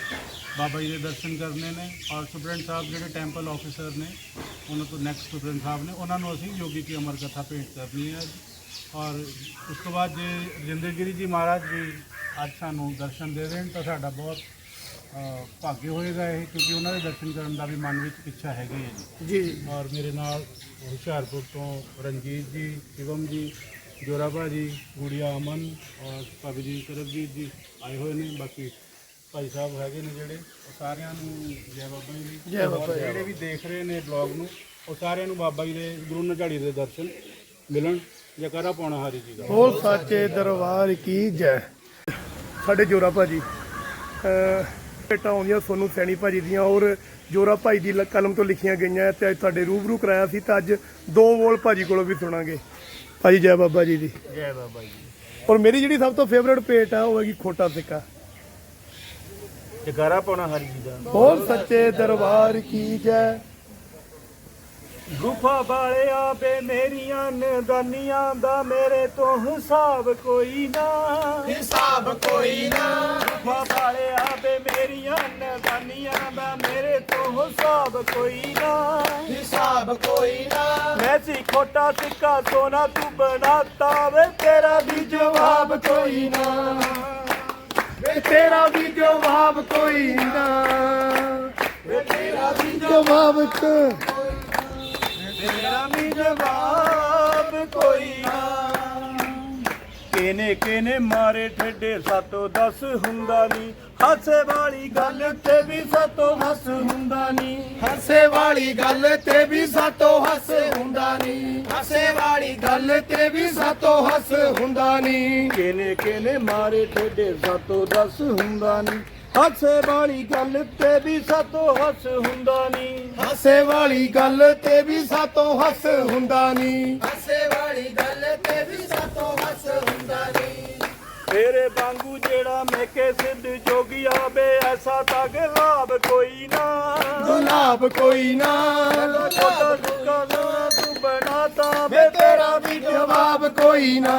ਬਾਬਾ ਜੀ ਦੇ ਦਰਸ਼ਨ ਕਰਨੇ ਨੇ ਔਰ ਸੁਪਰਡੈਂਟ ਸਾਹਿਬ ਜਿਹੜੇ ਟੈਂਪਲ ਆਫੀਸਰ ਨੇ ਉਹਨਾਂ ਤੋਂ ਨੈਕਸਟ ਸੁਪਰਡੈਂਟ ਸਾਹਿਬ ਨੇ ਉਹਨਾਂ ਨੂੰ ਅਸੀਂ ਯੋਗੀ ਕੀ ਅਮਰ ਕਥਾ ਭੇਟ ਕਰਨੀ ਹੈ ਔਰ ਉਸ ਤੋਂ ਬਾਅਦ ਜੇ ਰਜਿੰਦਰ ਗਿਰੀ ਜੀ ਮਹਾਰਾਜ ਜੀ ਅੱਜ ਸਾਨੂੰ ਦਰਸ਼ਨ ਦੇ ਦੇਣ ਤਾਂ ਸਾਡਾ ਬਹੁਤ ਭਾਗੇ ਹੋਏਗਾ ਇਹ ਕਿਉਂਕਿ ਉਹਨਾਂ ਦੇ ਦਰਸ਼ਨ ਕਰਨ ਦਾ ਵੀ ਮਨ ਵਿੱਚ ਇੱਛਾ ਹੈਗੀ ਹੈ ਜੀ। ਜੀ। ਔਰ ਮੇਰੇ ਨਾਲ ਹੁਸ਼ਿਆਰਪੁਰ ਤੋਂ ਰਣਜੀਤ ਜੀ ਸ਼ਿਵਮ ਜੀ ਜੋਰਾ ਭਾਜੀ ਗੁੜੀਆ ਅਮਨ ਔਰ ਭਾਬੀ ਜੀ ਕਰਬਜੀਤ ਜੀ ਆਏ ਹੋਏ ਨੇ। ਬਾਕੀ ਭਾਈ ਸਾਹਿਬ ਹੈਗੇ ਨੇ ਜਿਹੜੇ ਉਹ ਸਾਰਿਆਂ ਨੂੰ ਜੈ ਬਾਬਾ ਜੀ ਦੀ। ਜੈ ਬਾਬਾ ਔਰ ਜਿਹੜੇ ਵੀ ਦੇਖ ਰਹੇ ਨੇ ਬਲੌਗ ਨੂੰ ਉਹ ਸਾਰਿਆਂ ਨੂੰ ਬਾਬਾ ਜੀ ਦੇ ਗੁਰੂ ਨਝਾੜੀ ਦੇ ਦਰਸ਼ਨ ਮਿਲਣ। ਜੈਕਾਰਾ ਪਾਉਣਾ ਹਾਰੀ ਜੀ ਦਾ। ਬੋਲ ਸੱਚੇ ਦਰਬਾਰ ਕੀ ਜੈ। ਸਾਡੇ ਜੋਰਾ ਭਾਜੀ ਅਹ ਭੇਟਾਂ ਆਉਂਦੀਆਂ ਸੋਨੂੰ ਸੈਣੀ ਭਾਜੀ ਦੀਆਂ ਔਰ ਜੋਰਾ ਭਾਈ ਦੀ ਲ- ਕਲਮ ਤੋਂ ਲਿਖੀਆਂ ਗਈਆਂ ਤੇ ਅੱਜ ਤੁਹਾਡੇ ਰੂਬਰੂ ਕਰਾਇਆ ਸੀ ਤਾਂ ਅੱਜ ਦੋ ਬੋਲ ਭਾਜੀ ਕੋਲੋਂ ਵੀ ਸੁਣਾਂਗੇ। ਭਾਜੀ ਜੈ ਬਾਬਾ ਜੀ ਦੀ। ਜੈ ਬਾਬਾ ਜੀ ਔਰ ਮੇਰੀ ਜਿਹੜੀ ਸਭ ਤੋਂ ਫੇਵਰੇਟ ਭੇਟ ਆ ਉਹ ਹੈਗੀ ਖੋਟਾ ਸਿੱਕਾ ਜੈਕਾਰਾ ਪਾਉਣਾ ਹਾਰੀ ਜੀ ਦਾ। ਬੋਲ ਸੱਚੇ ਦਰਬਾਰ ਕੀ ਜੈ ਗੁਫਾ ਵਾਲਿਆ ਬੇ ਮੇਰੀਆਂ ਨਦਾਨੀਆਂ ਦਾ ਮੇਰੇ ਤੋਂ ਹਿਸਾਬ ਕੋਈ ਨਾ। ਹਿਸਾਬ ਕੋਈ ਨਾ। ਗੁਫਾ ਵਾਲਿਆ ਬੇ ਮੇਰੀਆਂ ਨਦਾਨੀਆਂ ਦਾ ਮੇਰੇ ਤੋਂ ਹਿਸਾਬ ਕੋਈ ਨਾ। ਹਿਸਾਬ ਕੋਈ ਨਾ। ਮੈਂ ਸੀ ਖੋਟਾ ਸਿੱਕਾ ਸੋਨਾ ਤੂੰ ਬਣਾਤਾ ਵੇ ਤੇਰਾ ਵੀ ਜਵਾਬ ਕੋਈ ਨਾ। ਵੇ ਤੇਰਾ ਵੀ ਜਵਾਬ ਕੋਈ ਨਾ। ਵੇ ਤੇਰਾ ਵੀ ਜਵਾਬ ਕੋਈ ਤੇਰਾ ਵੀ ਜਵਾਬ ਕੋਈ ਨਾ। ਕਿਨੇ ਕਿਨੇ ਮਾਰੇ ਠੇਡੇ ਸਾਤੋਂ ਦਸ ਹੁੰਦਾ ਨਹੀਂ ਹਾਸੇ ਵਾਲੀ ਗੱਲ ਤੇ ਵੀ ਸਾਤੋਂ ਹੱਸ ਹੁੰਦਾ ਨਹੀਂ ਹਾਸੇ ਵਾਲੀ ਗੱਲ ਤੇ ਵੀ ਸਾਤੋਂ ਹੱਸ ਹੁੰਦਾ ਨਹੀਂ ਹਾਸੇ ਵਾਲੀ ਗੱਲ ਤੇ ਵੀ ਸਾਤੋਂ ਹੱਸ ਹੁੰਦਾ ਨਹੀਂ ਕਿਨੇ ਕਿਨੇ ਮਾਰੇ ਠੇਡੇ ਸਾਤੋਂ ਦਸ ਹੁੰਦਾ ਨਹੀਂ ਹਾਸੇ ਵਾਲੀ ਗੱਲ ਤੇ ਵੀ ਸਾਤੋਂ ਹੱਸ ਹੁੰਦਾ ਨਹੀਂ ਹਾਸੇ ਵਾਲੀ ਗੱਲ ਤੇ ਵੀ ਸਾਤੋਂ ਹੱਸ ਹੁੰਦਾ ਨਹੀਂ ਤੇਰੇ ਵਾਂਗੂ ਜਿਹੜਾ ਮੇਕੇ ਸਿੱਧ ਜੋਗੀਆ ਬੇ ਐਸਾ ਤਾਂ ਗੁਲਾਬ ਕੋਈ ਨਾ। ਗੁਲਾਬ ਕੋਈ ਨਾ। ਛੋਟਾ ਸੁੱਕਾ ਸੋਨਾ ਤੂੰ ਬਣਾਤਾ ਵੇ ਤੇਰਾ ਵੀ ਜਵਾਬ ਕੋਈ ਨਾ।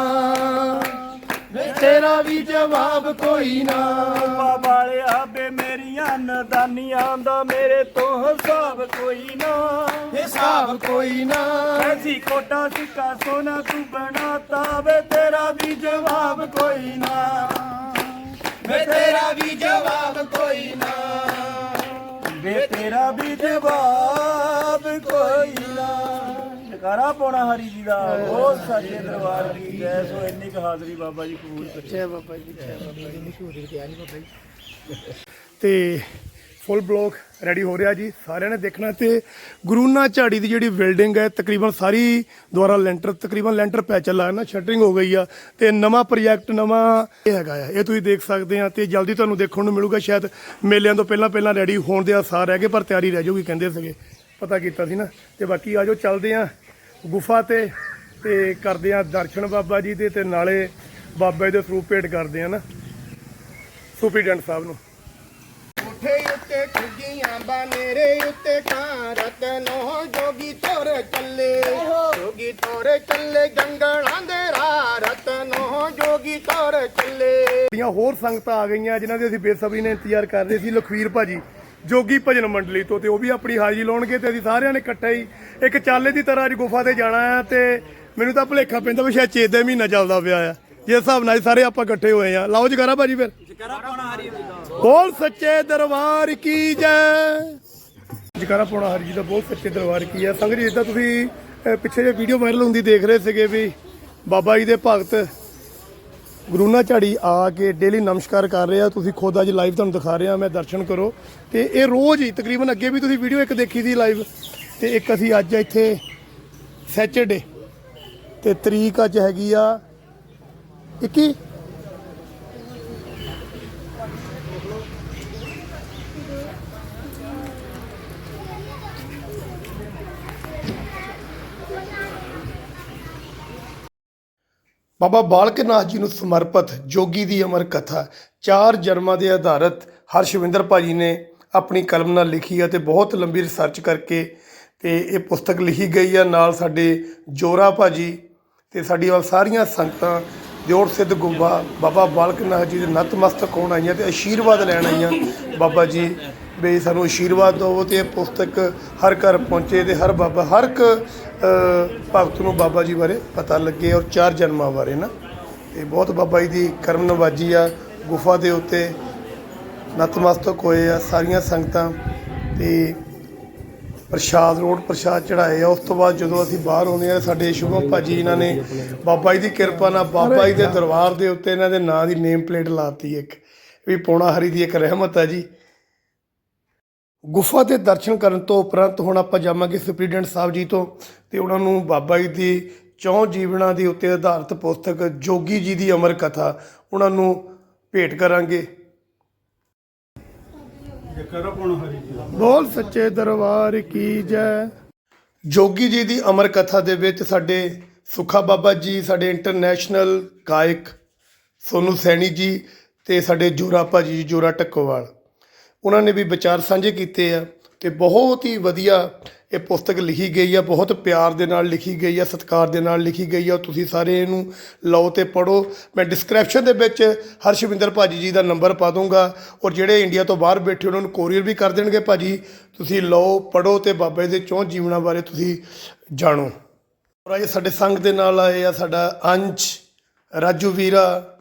ਵੇ ਤੇਰਾ ਵੀ ਜਵਾਬ ਕੋਈ ਨਾ। ਬਾਬਾ ਵਾਲਿਆ ਬੇ ਮੇਰੀਆਂ ਨਦਾਨੀਆਂ ਦਾ ਮੇਰੇ ਤੋਂ ਹਿਸਾਬ ਕੋਈ ਨਾ। ਹਿਸਾਬ ਕੋਈ ਨਾ। ਐਸੀ ਕੋਟਾ ਸਿੱਕਾ ਸੋਨਾ ਤੂੰ ਬਣਾਤਾ ਵੇ ਤੇਰਾ ਵੀ ਜਵਾਬ ਕੋਈ ਨਾ। ਵੇ ਤੇਰਾ ਵੀ ਜਵਾਬ ਕੋਈ ਨਾ। ਵੇ ਤੇਰਾ ਵੀ ਜਵਾਬ ਕੋਈ ਨਾ। ਜਕਾਰਾ ਪਾਉਣਾ ਹਰੀ ਜੀ ਦਾ। ਬਹੁਤ ਸੱਚੇ ਦਰਬਾਰ ਦੀ ਜੈ ਸੋ ਇੰਨੀ ਕੁ ਹਾਜ਼ਰੀ ਬਾਬਾ ਜੀ ਕਬੂਲ ਕਰੇ। ਜੈ ਬਾਬਾ ਜੀ ਜੈ ਬਾਬਾ ਜੀ ਮਸ਼ਹੂਰੀ ਤੇ ਆ ਨਹੀਂ ਬਾਬਾ ਜੀ। ਤੇ ਫੁੱਲ ਬਲੌਕ ਰੈਡੀ ਹੋ ਰਿਹਾ ਜੀ ਸਾਰਿਆਂ ਨੇ ਦੇਖਣਾ ਤੇ ਗੁਰੂਨਾ ਝਾੜੀ ਦੀ ਜਿਹੜੀ ਬਿਲਡਿੰਗ ਹੈ ਤਕਰੀਬਨ ਸਾਰੀ ਦੁਆਰਾ ਲੈਂਟਰ ਤਕਰੀਬਨ ਲੈਂਟਰ ਪੈ ਚੱਲਾ ਹੈ ਨਾ ਸ਼ਟਰਿੰਗ ਹੋ ਗਈ ਆ ਤੇ ਨਵਾਂ ਪ੍ਰੋਜੈਕਟ ਨਵਾਂ ਇਹ ਹੈਗਾ ਆ ਇਹ ਤੁਸੀਂ ਦੇਖ ਸਕਦੇ ਆ ਤੇ ਜਲਦੀ ਤੁਹਾਨੂੰ ਦੇਖਣ ਨੂੰ ਮਿਲੂਗਾ ਸ਼ਾਇਦ ਮੇਲਿਆਂ ਤੋਂ ਪਹਿਲਾਂ ਪਹਿਲਾਂ ਰੈਡੀ ਹੋਣ ਦੇ ਆਸਾਰ ਹੈਗੇ ਪਰ ਤਿਆਰੀ ਰਹਿ ਜਾਊਗੀ ਕਹਿੰਦੇ ਸੀਗੇ ਪਤਾ ਕੀਤਾ ਸੀ ਨਾ। ਤੇ ਬਾਕੀ ਆਜੋ ਚੱਲਦੇ ਆ ਗੁਫਾ ਤੇ ਤੇ ਕਰਦੇ ਆ ਦਰਸ਼ਨ ਬਾਬਾ ਜੀ ਦੇ ਤੇ ਨਾਲੇ ਬਾਬਾ ਜੀ ਦੇ ਸਰੂਪ ਭੇਟ ਕਰਦੇ ਆ ਨਾ ਸੁਪਰੀਡੈਂਟ ਸਾਹਿਬ ਨੂੰ। ਉੱਠੇ ਉੱਤੇ ਖੁੱਗੀਆਂ ਬਾਨੇਰੇ ਉੱਤੇ ਕਾਂ ਰਤਨੋ ਜੋਗੀ ਤੋਰ ਚੱਲੇ। ਜੋਗੀ ਤੋਰ ਚੱਲੇ ਜੰਗਲਾਂ ਦੇ ਰਾਹ ਰਤਨੋ ਜੋਗੀ ਤੋਰ ਚੱਲੇ। ਦੀਆਂ ਹੋਰ ਸੰਗਤਾਂ ਆ ਗਈਆਂ ਜਿਨ੍ਹਾਂ ਦੇ ਅਸੀਂ ਬੇਸਬਰੀ ਨੇ ਇੰਤਜ਼ਾਰ ਕਰ ਰਹੇ ਸੀ। ਲਖਵੀਰ ਭਾਜੀ ਜੋਗੀ ਭਜਨ ਮੰਡਲੀ ਤੋਂ ਤੇ ਉਹ ਵੀ ਆਪਣੀ ਹਾਜ਼ਰੀ ਲਾਉਣਗੇ ਤੇ ਅਸੀਂ ਸਾਰਿਆਂ ਨੇ ਇਕੱਠੇ ਹੀ ਇੱਕ ਚਾਲੇ ਦੀ ਤਰ੍ਹਾਂ ਅੱਜ ਗੁਫਾ ਤੇ ਜਾਣਾ ਆ ਤੇ ਮੈਨੂੰ ਤਾਂ ਭੁਲੇਖਾ ਪੈਂਦਾ ਵੀ ਸ਼ਾਇਦ ਚੇਤੇ ਮਹੀਨਾ ਚੱਲਦਾ ਪਿਆ ਆ। ਜਿਸ ਹਿਸਾਬ ਨਾਲ ਸਾਰੇ ਆਪਾਂ ਇਕੱਠੇ ਹੋਏ ਆ। ਲਾਓ ਜਗਾਰਾ ਭਾਜੀ ਫਿਰ। ਬੋਲ ਸੱਚੇ ਦਰਬਾਰ ਕੀ ਜੈ? ਜਗਾਰਾ ਪਾਉਣਾ ਹਰੀ ਜੀ ਦਾ ਬਹੁਤ ਸੱਚੇ ਦਰਬਾਰ ਕੀ ਹੈ ਸੰਗਤ ਜੀ, ਜਿੱਦਾਂ ਤੁਸੀਂ ਪਿੱਛੇ ਜੇ ਵੀਡੀਓ ਵਾਇਰਲ ਹੁੰਦੀ ਦੇਖ ਰਹੇ ਸੀਗੇ ਵੀ ਬਾਬਾ ਜੀ ਦੇ ਭਗਤ ਗੁਰੂਨਾ ਝਾੜੀ ਆ ਕੇ ਡੇਲੀ ਨਮਸਕਾਰ ਕਰ ਰਿਹਾ, ਤੁਸੀਂ ਖੁਦ ਅੱਜ ਲਾਈਵ ਤੁਹਾਨੂੰ ਦਿਖਾ ਰਿਹਾ, ਮੈਂ ਦਰਸ਼ਨ ਕਰੋ। ਤੇ ਇਹ ਰੋਜ਼ ਹੀ, ਤਕਰੀਬਨ ਅੱਗੇ ਵੀ ਤੁਸੀਂ ਵੀਡੀਓ ਇੱਕ ਦੇਖੀ ਸੀ ਲਾਈਵ ਤੇ ਇੱਕ ਅਸੀਂ ਅੱਜ ਇੱਥੇ ਸੈਚਰਡੇ ਤੇ ਤਰੀਕ ਅੱਜ ਹੈਗੀ ਆ 21 ਬਾਬਾ ਬਾਲਕ ਨਾਥ ਜੀ ਨੂੰ ਸਮਰਪਿਤ ਜੋਗੀ ਦੀ ਅਮਰ ਕਥਾ, ਚਾਰ ਜਨਮਾਂ ਦੇ ਆਧਾਰਿਤ ਹਰਸ਼ਵਿੰਦਰ ਭਾਜੀ ਨੇ ਆਪਣੀ ਕਲਮ ਨਾਲ ਲਿਖੀ ਹੈ ਤੇ ਬਹੁਤ ਲੰਬੀ ਰਿਸਰਚ ਕਰਕੇ ਤੇ ਇਹ ਪੁਸਤਕ ਲਿਖੀ ਗਈ ਆ ਨਾਲ ਸਾਡੇ ਜੋਰਾ ਭਾਜੀ ਤੇ ਸਾਡੀਆਂ ਸਾਰੀਆਂ ਸੰਗਤਾਂ ਦਿਓੜ ਸਿੱਧ ਗੁੰਬਾ, ਬਾਬਾ ਬਾਲਕ ਨਾਥ ਜੀ ਦੇ ਨਤਮਸਤਕ ਹੋਣ ਆਈਆਂ ਤੇ ਆਸ਼ੀਰਵਾਦ ਲੈਣ ਆਈਆਂ। ਬਾਬਾ ਜੀ, ਵੀ ਸਾਨੂੰ ਆਸ਼ੀਰਵਾਦ ਦਿਓ ਤੇ ਇਹ ਪੁਸਤਕ ਹਰ ਘਰ ਪਹੁੰਚੇ ਤੇ ਹਰ ਬਾਬਾ, ਹਰ ਇੱਕ ਭਗਤ ਨੂੰ ਬਾਬਾ ਜੀ ਬਾਰੇ ਪਤਾ ਲੱਗੇ ਔਰ ਚਾਰ ਜਨਮਾਂ ਬਾਰੇ ਨਾ। ਤੇ ਬਹੁਤ ਬਾਬਾ ਜੀ ਦੀ ਕਰਮ ਨਵਾਜੀ ਆ, ਗੁਫਾ ਦੇ ਉੱਤੇ ਨਤਮਸਤਕ ਹੋਏ ਆ ਸਾਰੀਆਂ ਸੰਗਤਾਂ। ਤੇ ਪ੍ਰਸ਼ਾਦ, ਰੋਡ ਪ੍ਰਸ਼ਾਦ ਚੜਾਏ ਆ। ਉਸ ਤੋਂ ਬਾਅਦ ਜਦੋਂ ਅਸੀਂ ਬਾਹਰ ਆਉਂਦੇ ਆ, ਸਾਡੇ ਸ਼ੁਭਮ ਭਾਜੀ ਇਹਨਾਂ ਨੇ ਬਾਬਾ ਜੀ ਦੀ ਕਿਰਪਾ ਨਾਲ ਬਾਬਾ ਜੀ ਦੇ ਦਰਬਾਰ ਦੇ ਉੱਤੇ ਇਹਨਾਂ ਦੇ ਨਾਂ ਦੀ ਨੇਮ ਪਲੇਟ ਲਾਤੀ ਇੱਕ। ਵੀ ਪੌਣਾ ਹਰੀ ਦੀ ਇੱਕ ਰਹਿਮਤ ਆ ਜੀ। ਗੁਫਾ ਦੇ ਦਰਸ਼ਨ ਕਰਨ ਤੋਂ ਉਪਰੰਤ ਹੁਣ ਆਪਾਂ ਜਾਵਾਂਗੇ ਸੁਪਰੀਡੈਂਟ ਸਾਹਿਬ ਜੀ ਤੋਂ ਤੇ ਉਹਨਾਂ ਨੂੰ ਬਾਬਾ ਜੀ ਦੀ ਚੌਂ ਜੀਵਨਾਂ ਦੇ ਉੱਤੇ ਆਧਾਰਿਤ ਪੁਸਤਕ ਜੋਗੀ ਜੀ ਦੀ ਅਮਰ ਕਥਾ ਉਹਨਾਂ ਨੂੰ ਭੇਟ ਕਰਾਂਗੇ। ਬੋਲ ਸੱਚੇ ਦਰਬਾਰ ਕੀ ਜੈ। ਜੋਗੀ ਜੀ ਦੀ ਅਮਰ ਕਥਾ ਦੇ ਵਿੱਚ ਸਾਡੇ ਸੁਖਾ ਬਾਬਾ ਜੀ ਸਾਡੇ ਇੰਟਰਨੈਸ਼ਨਲ ਗਾਇਕ ਸੋਨੂ ਸੈਣੀ ਜੀ ਤੇ ਸਾਡੇ ਜੋਰਾ ਭਾਜੀ ਜੀ, ਜੋਰਾ ਟੱਕੋਵਾਲ। ਉਹਨਾਂ ਨੇ ਵੀ ਵਿਚਾਰ ਸਾਂਝੇ ਕੀਤੇ ਆ ਤੇ ਬਹੁਤ ਹੀ ਵਧੀਆ ਇਹ ਪੁਸਤਕ ਲਿਖੀ ਗਈ ਆ, ਬਹੁਤ ਪਿਆਰ ਦੇ ਨਾਲ ਲਿਖੀ ਗਈ ਆ, ਸਤਿਕਾਰ ਦੇ ਨਾਲ ਲਿਖੀ ਗਈ ਆ, ਤੁਸੀਂ ਸਾਰੇ ਇਹਨੂੰ ਲਓ ਤੇ ਪੜੋ ਮੈਂ ਡਿਸਕ੍ਰਿਪਸ਼ਨ ਦੇ ਵਿੱਚ ਹਰਸ਼ਵਿੰਦਰ ਭਾਜੀ ਜੀ ਦਾ ਨੰਬਰ ਪਾ ਦੂੰਗਾ ਔਰ ਜਿਹੜੇ ਇੰਡੀਆ ਤੋਂ ਬਾਹਰ ਬੈਠੇ ਉਹਨਾਂ ਨੂੰ ਕੋਰੀਅਰ ਵੀ ਕਰ ਦੇਣਗੇ ਭਾਜੀ। ਤੁਸੀਂ ਲਓ ਪੜੋ ਤੇ ਬਾਬਾ ਜੀ ਦੇ ਚੌਂ ਜੀਵਨਾਂ ਬਾਰੇ ਤੁਸੀਂ ਜਾਣੋ। ਔਰ ਅੱਜ ਸਾਡੇ ਸੰਗ ਦੇ ਨਾਲ ਆਏ ਆ, ਸਾਡਾ ਅੰਸ਼, ਰਾਜੂ ਵੀਰਾ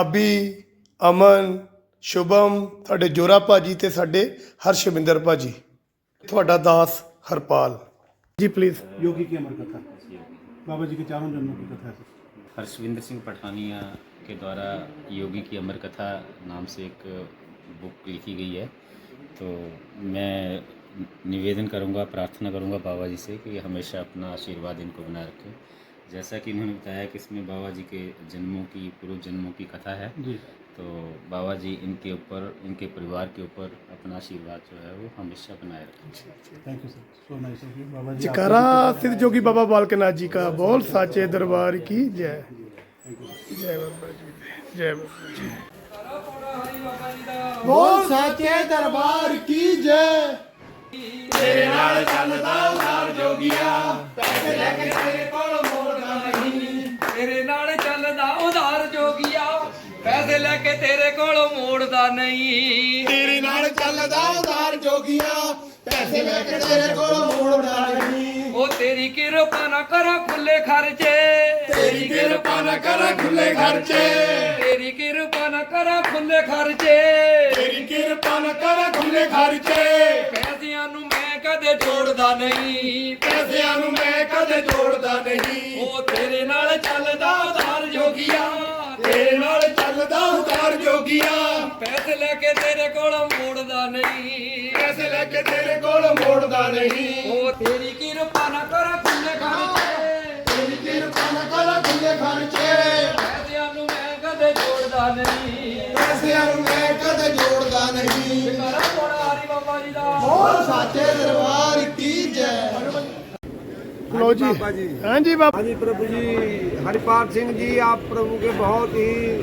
ਅਬੀ ਅਮਨ ਸ਼ੁਭਮ ਸਾਡੇ ਜੋਰਾ ਭਾਜੀ ਤੇ ਸਾਡੇ ਹਰਸ਼ਵਿੰਦਰ ਭਾਜੀ ਤੁਹਾਡਾ ਦਾਸ ਹਰਪਾਲ ਜੀ ਪਲੀਜ਼ योगी की अमर कथा बाबा जी के चारों जन्मों की कथा है हर्षविंदर सिंह पठानिया के द्वारा योगी की अमर कथा नाम से एक बुक लिखी गई है तो मैं निवेदन करूंगा प्रार्थना करूंगा बाबा जी से कि हमेशा अपना आशीर्वाद इनको बनाए रखें जैसा कि इन्होंने बताया कि इसमें बाबा जी के जन्मों की पूर्व जन्मों की कथा है जी तो बाबा जी इनके ऊपर इनके परिवार के ऊपर अपना आशीर्वाद जो है वो हमेशा बनाए रखें thank you sir so nice of you बाबा जी जकारा सिद्ध जोगी बाबा बालकनाथ जी का बोल साचे दरबार की जय जय बाबा जी जय बाबा जी बोल साचे दरबार की जय ਤੇਰੇ ਨਾਲ ਚੱਲਦਾ ਉਧਾਰ ਜੋਗੀਆ ਪੈਸੇ ਲੈ ਕੇ ਤੇਰੇ ਕੋਲੋਂ ਮੋੜਦਾ ਨਹੀਂ। ਤੇਰੇ ਨਾਲ ਚੱਲਦਾ ਉਦਾਰ ਜੋਗੀਆ ਪੈਸੇ ਲੈ ਕੇ ਤੇਰੇ ਕੋਲ ਮੋੜਦਾ ਨਹੀਂ। ਉਹ ਤੇਰੀ ਕਿਰਪਾ ਨਾ ਕਰਾਂ ਖੁੱਲੇ ਖਰਚੇ। ਤੇਰੀ ਕਿਰਪਾ ਨਾ ਕਰਾਂ ਖੁੱਲੇ ਖਰਚੇ। ਤੇਰੀ ਕਿਰਪਾ ਨਾ ਕਰਾਂ ਖੁੱਲੇ ਖਰਚੇ। ਤੇਰੀ ਕਿਰਪਾ ਨਾ ਕਰਾਂ ਖੁੱਲੇ ਖਰਚੇ। ਪੈਸਿਆਂ ਨੂੰ ਮੈਂ ਕਦੇ ਜੋੜਦਾ ਨਹੀਂ। ਪੈਸਿਆਂ ਨੂੰ ਮੈਂ ਕਦੇ ਜੋੜਦਾ ਨਹੀਂ। ਜਾਂਦਾ ਨਹੀਂ। ਉਹ ਤੇਰੀ ਕਿਰਪਾ ਨਾ ਕਰ ਕਿੰਨੇ ਖਰਚੇ ਤੇਰੀ ਕਿਰਪਾ ਨਾ ਕਰ ਕਿੰਨੇ ਖਰਚੇ ਪੈਸਿਆਂ ਨੂੰ ਮੈਂ ਕਦੇ ਜੋੜਦਾ ਨਹੀਂ। ਪੈਸਿਆਂ ਨੂੰ ਮੈਂ ਕਦੇ ਜੋੜਦਾ ਨਹੀਂ। ਕਰਾ ਕੋੜਾ ਹਰੀ ਬਾਬਾ ਜੀ ਦਾ। ਹੋਰ ਸਾਚੇ ਦਰਬਾਰ ਕੀ ਜੈ। ਲੋ ਜੀ। ਹਾਂਜੀ ਬਾਬਾ। ਜੀ ਪ੍ਰਭੂ ਜੀ ਹਰਿਪਾਲ ਸਿੰਘ ਜੀ ਆਪ ਪ੍ਰਭੂ ਕੇ ਬਹੁਤ ਹੀ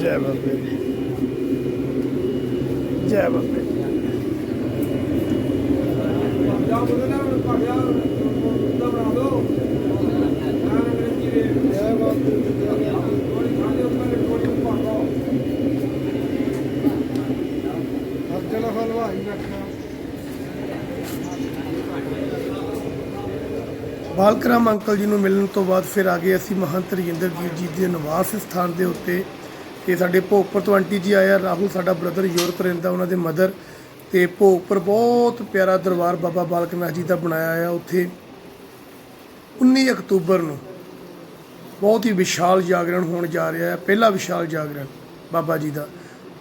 ਜੈ ਬਾਬੇ ਜੈ ਬਾਬੇ ਦੀ। ਜਾ ਬੋਲੇ ਨਾ ਪੜਿਆ ਉਹਦਾ ਬਣਾ ਦੋ ਨਾ ਅੰਗਰੇਜ਼ੀ ਦੇ ਜੈ ਬਾਬਾ ਥੋੜੀ ਖਾਣੇ ਉੱਪਰ ਥੋੜੀ ਪਾ ਦੋ ਹਰ ਜਣਾ ਹਲਵਾਈ ਰੱਖਣਾ ਬਾਲਕਰਾਮ ਅੰਕਲ ਜੀ ਨੂੰ ਮਿਲਣ ਤੋਂ ਬਾਅਦ ਫਿਰ ਆ ਗਏ ਅਸੀਂ ਮਹੰਤ ਰਜਿੰਦਰਜੀਤ ਜੀ ਦੇ ਨਿਵਾਸ ਸਥਾਨ ਦੇ ਉੱਤੇ ਤੇ ਸਾਡੇ ਭੋਗਪੁਰ ਤੋਂ ਆਂਟੀ ਜੀ ਆਇਆ, ਰਾਹੁਲ ਸਾਡਾ ਬ੍ਰਦਰ ਯੂਰਪ ਰਹਿੰਦਾ, ਉਹਨਾਂ ਦੇ ਮਦਰ ਤੇ ਭੋਗਪੁਰ ਬਹੁਤ ਪਿਆਰਾ ਦਰਬਾਰ ਬਾਬਾ ਬਾਲਕਨਾਥ ਜੀ ਦਾ ਬਣਾਇਆ ਆ ਉੱਥੇ। 19 ਅਕਤੂਬਰ ਨੂੰ ਬਹੁਤ ਹੀ ਵਿਸ਼ਾਲ ਜਾਗਰਣ ਹੋਣ ਜਾ ਰਿਹਾ ਹੈ, ਪਹਿਲਾ ਵਿਸ਼ਾਲ ਜਾਗਰਣ ਬਾਬਾ ਜੀ ਦਾ।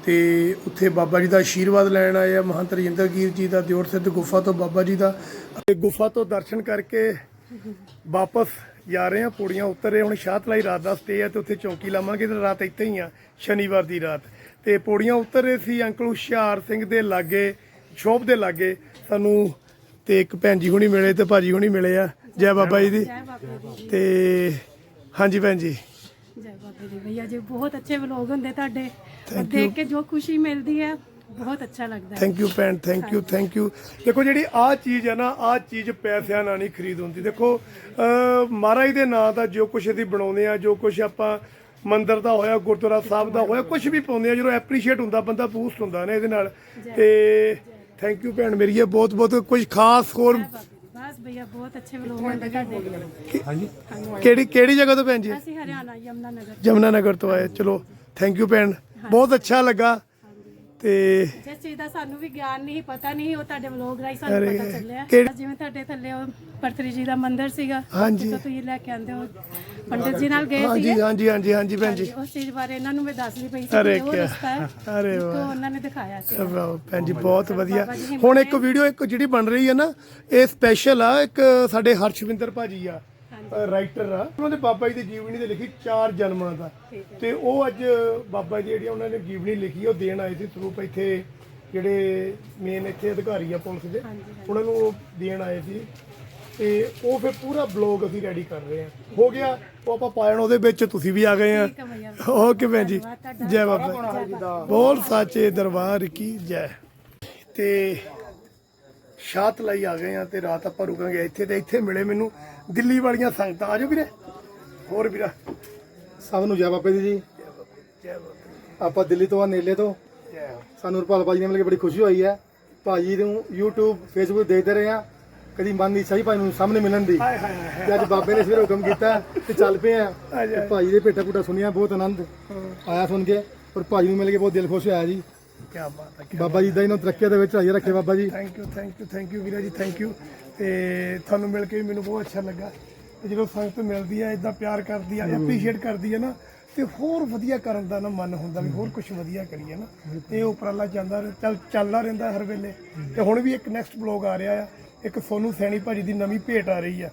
ਤੇ ਉੱਥੇ ਬਾਬਾ ਜੀ ਦਾ ਆਸ਼ੀਰਵਾਦ ਲੈਣ ਆਏ ਆ ਮਹੰਤ ਰਜਿੰਦਰਗੀਰ ਜੀ ਦਾ ਦਿਓਰ ਸਿੱਧ ਗੁਫਾ ਤੋਂ ਬਾਬਾ ਜੀ ਦਾ। ਤੇ ਗੁਫਾ ਤੋਂ ਦਰਸ਼ਨ ਕਰਕੇ ਵਾਪਸ ਜਾ ਰਹੇ ਆ ਪੌੜੀਆਂ ਉਤਰ ਰਹੇ ਹੁਣ ਸ਼ਾਹਤਲਾਈ ਰਾਤ ਦਾ ਸਟੇ ਹੈ ਤੇ ਉੱਥੇ ਚੌਕੀ ਲਾਵਾਂਗੇ ਤੇ ਰਾਤ ਇੱਥੇ ਹੀ ਆ ਸ਼ਨੀਵਾਰ ਦੀ ਰਾਤ। ਤੇ ਪੌੜੀਆਂ ਉਤਰ ਰਹੇ ਸੀ ਅੰਕਲ ਹੁਸ਼ਿਆਰ ਸਿੰਘ ਦੇ ਲਾਗੇ ਸ਼ੋਪ ਦੇ ਲਾਗੇ। ਸਾਨੂੰ ਤੇ ਇੱਕ ਭੈਣ ਜੀ ਹੁਣੀ ਮਿਲੇ ਤੇ ਭਾਜੀ ਹੁਣੀ ਮਿਲੇ ਆ। ਜੈ ਬਾਬਾ ਜੀ ਦੀ। ਤੇ ਹਾਂਜੀ ਭੈਣ ਜੀ। ਜੈ ਬਾਬੇ ਦੀ। ਭਈਆ ਜੀ ਬਹੁਤ ਅੱਛੇ ਵਲੋਗ ਹੁੰਦੇ ਤੁਹਾਡੇ। ਦੇਖ ਕੇ ਜੋ ਖੁਸ਼ੀ ਮਿਲਦੀ ਹੈ ਬਹੁਤ ਅੱਛਾ ਲੱਗਦਾ ਹੈ। ਥੈਂਕ ਯੂ ਭੈਣ ਥੈਂਕ ਯੂ ਥੈਂਕ ਯੂ ਦੇਖੋ ਜਿਹੜੀ ਆਹ ਚੀਜ਼ ਹੈ ਨਾ ਆਹ ਚੀਜ਼ ਪੈਸਿਆਂ ਨਾਲ ਨਹੀਂ ਖਰੀਦ ਹੁੰਦੀ। ਦੇਖੋ ਅਹ ਮਹਾਰਾਜ ਦੇ ਨਾਂ ਦਾ ਜੋ ਕੁਛ ਅਸੀਂ ਬਣਾਉਂਦੇ ਆ ਜੋ ਕੁਛ ਆਪਾਂ ਮੰਦਿਰ ਦਾ ਹੋਇਆ ਗੁਰਦੁਆਰਾ ਸਾਹਿਬ ਦਾ ਹੋਇਆ ਕੁਝ ਵੀ ਪਾਉਂਦੇ ਆ ਜਦੋਂ ਐਪਰੀਸ਼ੀਏਟ ਹੁੰਦਾ ਬੰਦਾ ਬੂਸਟ ਹੁੰਦਾ ਨੇ ਇਹਦੇ ਨਾਲ। ਤੇ ਥੈਂਕ ਯੂ ਭੈਣ ਮੇਰੀ ਇਹ ਬਹੁਤ ਬਹੁਤ ਕੁਝ ਖਾਸ ਹੋਰ ਬਸ ਭਈਆ ਬਹੁਤ ਅੱਛੇ ਵਲੋਗ ਹੁੰਦੇ ਤੁਹਾਡੇ ਕਿਹੜੀ ਕਿਹੜੀ ਜਗ੍ਹਾ ਤੋਂ ਭੈਣ ਜੀ? ਅਸੀਂ ਹਰਿਆਣਾ ਯਮਨਾ ਨਗਰ ਜਮਨਾ ਨਗਰ ਤੋਂ ਆਏ ਚਲੋ ਥੈਂਕ ਯੂ ਭੈਣ। ਬਹੁਤ ਅੱਛਾ ਲੱਗਾ। ਤੇ ਜਿਸ ਚੀਜ਼ ਦਾ ਸਾਨੂੰ ਵੀ ਗਿਆਨ ਨਹੀਂ ਪਤਾ ਨਹੀਂ ਉਹ ਤੁਹਾਡੇ ਵਲੋਗ ਰਾਹੀਂ ਸਾਨੂੰ ਅਰੇ, ਪਤਾ ਚੱਲਿਆ। ਕਿਹੜੀ- ਜਿਵੇਂ ਤੁਹਾਡੇ ਥੱਲੇ ਉਹ ਪਰਤਰੀ ਜੀ ਦਾ ਮੰਦਿਰ ਸੀਗਾ ਹਾਂਜੀ। ਜਿੱਥੋਂ ਤੁਸੀਂ ਲੈ ਕੇ ਆਂਦੇ ਹੋ ਪੰਡਿਤ ਜੀ ਨਾਲ ਗਏ ਹਾਂਜੀ ਸੀਗੇ। ਹਾਂਜੀ ਹਾਂਜੀ ਹਾਂਜੀ ਭੈਣ ਜੀ। ਉਸ ਚੀਜ਼ ਬਾਰੇ ਇਹਨਾਂ ਨੂੰ ਮੈਂ ਦੱਸਦੀ ਪਈ ਸੀ ਅਰੇ ਕਿ ਉਹ ਕਿਆ- ਰਸਤਾ ਹੈ ਅਰੇ ਵਾਹ। ਉਹਨਾਂ ਨੇ ਦਿਖਾਇਆ ਸੀ। ਵਾਹ ਭੈਣ ਜੀ ਬਹੁਤ ਵਧੀਆ। ਬਾਬਾ ਜੀ ਹੁਣ ਇੱਕ ਵੀਡੀਓ ਇੱਕ ਜਿਹੜੀ ਬਣ ਰਹੀ ਹੈ ਨਾ ਇਹ ਸਪੈਸ਼ਲ ਆ ਇੱਕ ਸਾਡੇ ਹਰਸ਼ਵਿੰਦਰ ਭਾਜੀ ਆ। ਰਾਈਟਰ ਆ। ਉਹਨਾਂ ਦੇ ਬਾਬਾ ਜੀ ਦੀ ਜੀਵਨੀ ਤੇ ਲਿਖੀ ਚਾਰ ਜਨਮਾਂ ਦਾ। ਤੇ ਉਹ ਅੱਜ ਬਾਬਾ ਜੀ ਜਿਹੜੀ ਉਹਨਾਂ ਨੇ ਜੀਵਨੀ ਲਿਖੀ ਉਹ ਦੇਣ ਆਏ ਸੀ ਸਰੂਪ ਇੱਥੇ ਜਿਹੜੇ ਮੇਨ ਇੱਥੇ ਅਧਿਕਾਰੀ ਆ ਪੁਲਿਸ ਦੇ। ਉਹਨਾਂ ਨੂੰ ਉਹ ਦੇਣ ਆਏ ਸੀ। ਤੇ ਉਹ ਫਿਰ ਪੂਰਾ ਬਲੌਗ ਅਸੀਂ ਰੈਡੀ ਕਰ ਰਹੇ ਹਾਂ ਹੋ ਗਿਆ ਉਹ ਆਪਾਂ ਪਾਇਣ ਉਹਦੇ ਵਿੱਚ ਤੁਸੀਂ ਵੀ ਆ ਗਏ ਆ। ਓਕੇ ਭੈਣ ਜੀ। ਜੈ ਬਾਬਾ। ਬੋਲ ਸਾਚੇ ਦਰਬਾਰ ਕੀ ਜੈ। ਤੇ ਸ਼ਾਤ ਲਈ ਆ ਗਏ ਆ ਤੇ ਰਾਤ ਆਪਾਂ ਰੁਕਾਂਗੇ ਇੱਥੇ ਤੇ ਇੱਥੇ ਮਿਲੇ ਮੈਨੂੰ। ਦਿੱਲੀ ਵਾਲੀਆਂ ਸੰਗਤਾਂ ਆਜੋ ਵੀਰੇ। ਹੋਰ ਵੀਰਾ। ਸਭ ਨੂੰ ਜੈ ਬਾਬੇ ਦੀ ਜੀ। ਜੈ ਬਾਬਾ ਆਪਾਂ ਦਿੱਲੀ ਤੋਂ ਆ ਨੇਲੇ ਤੋਂ। ਜੈ ਸਾਨੂੰ ਰਪਾਲ ਭਾਜੀ ਨਾਲ ਮਿਲ ਕੇ ਬੜੀ ਖੁਸ਼ੀ ਹੋਈ ਹੈ। ਭਾਜੀ ਨੂੰ YouTube Facebook ਦੇਖਦੇ ਰਹੇ ਆ ਕਦੀ ਮਨ ਨਹੀਂ ਸਹੀ ਭਾਈ ਨੂੰ ਸਾਹਮਣੇ ਮਿਲਣ ਦੀ। ਹਾਏ ਹਾਏ ਹਾਏ। ਤੇ ਅੱਜ ਬਾਬੇ ਨੇ ਸਵੇਰੇ ਹੁਕਮ ਕੀਤਾ ਤੇ ਚੱਲ ਪਏ ਆ। ਤੇ ਭਾਜੀ ਦੇ ਭੇਟਾ ਭੂਟਾ ਸੁਣਿਆ ਬਹੁਤ ਆਨੰਦ ਆਇਆ ਸੁਣ ਕੇ। ਪਰ ਭਾਜੀ ਨੂੰ ਮਿਲ ਕੇ ਬਹੁਤ ਦਿਲ ਖੁਸ਼ ਹੋਇਆ ਜੀ। ਕੀ ਬਾਤ ਹੈ ਬਾਬਾ ਜੀ ਦਾ ਇਹਨਾਂ ਤਰੱਕੀਆਂ ਦੇ ਵਿੱਚ ਹਾਜ਼ਰ ਰੱਖੇ Baba ji. Thank you thank you thank you ਵੀਰਾ ਜੀ ਥੈਂਕ ਯੂ ਤੇ ਤੁਹਾਨੂੰ ਮਿਲ ਕੇ ਵੀ ਮੈਨੂੰ ਬਹੁਤ ਅੱਛਾ ਲੱਗਾ। ਤੇ ਜਦੋਂ ਸੰਗਤ ਮਿਲਦੀ ਹੈ ਇਦਾਂ ਪਿਆਰ ਕਰਦੀ ਹੈ। ਐਪਰੀਸ਼ੀਏਟ ਕਰਦੀ ਹੈ ਨਾ ਤੇ ਹੋਰ ਵਧੀਆ ਕਰਨ ਦਾ ਨਾ ਮਨ ਹੁੰਦਾ ਵੀ ਹੋਰ ਕੁਝ ਵਧੀਆ ਕਰੀਏ ਨਾ। ਤੇ ਉਹ ਉਪਰਾਲਾ ਜਾਂਦਾ ਰਹਿ- ਚੱਲ ਚੱਲਦਾ ਰਹਿੰਦਾ ਹਰ ਵੇਲੇ। ਤੇ ਹੁਣ ਵੀ ਇੱਕ ਨੈਕਸਟ ਬਲੌਗ ਆ ਰਿਹਾ ਆ। ਇੱਕ ਸੋਨੂ ਸੈਣੀ ਭਾਜੀ ਦੀ ਨਵੀਂ ਭੇਟ ਆ ਰਹੀ ਆ।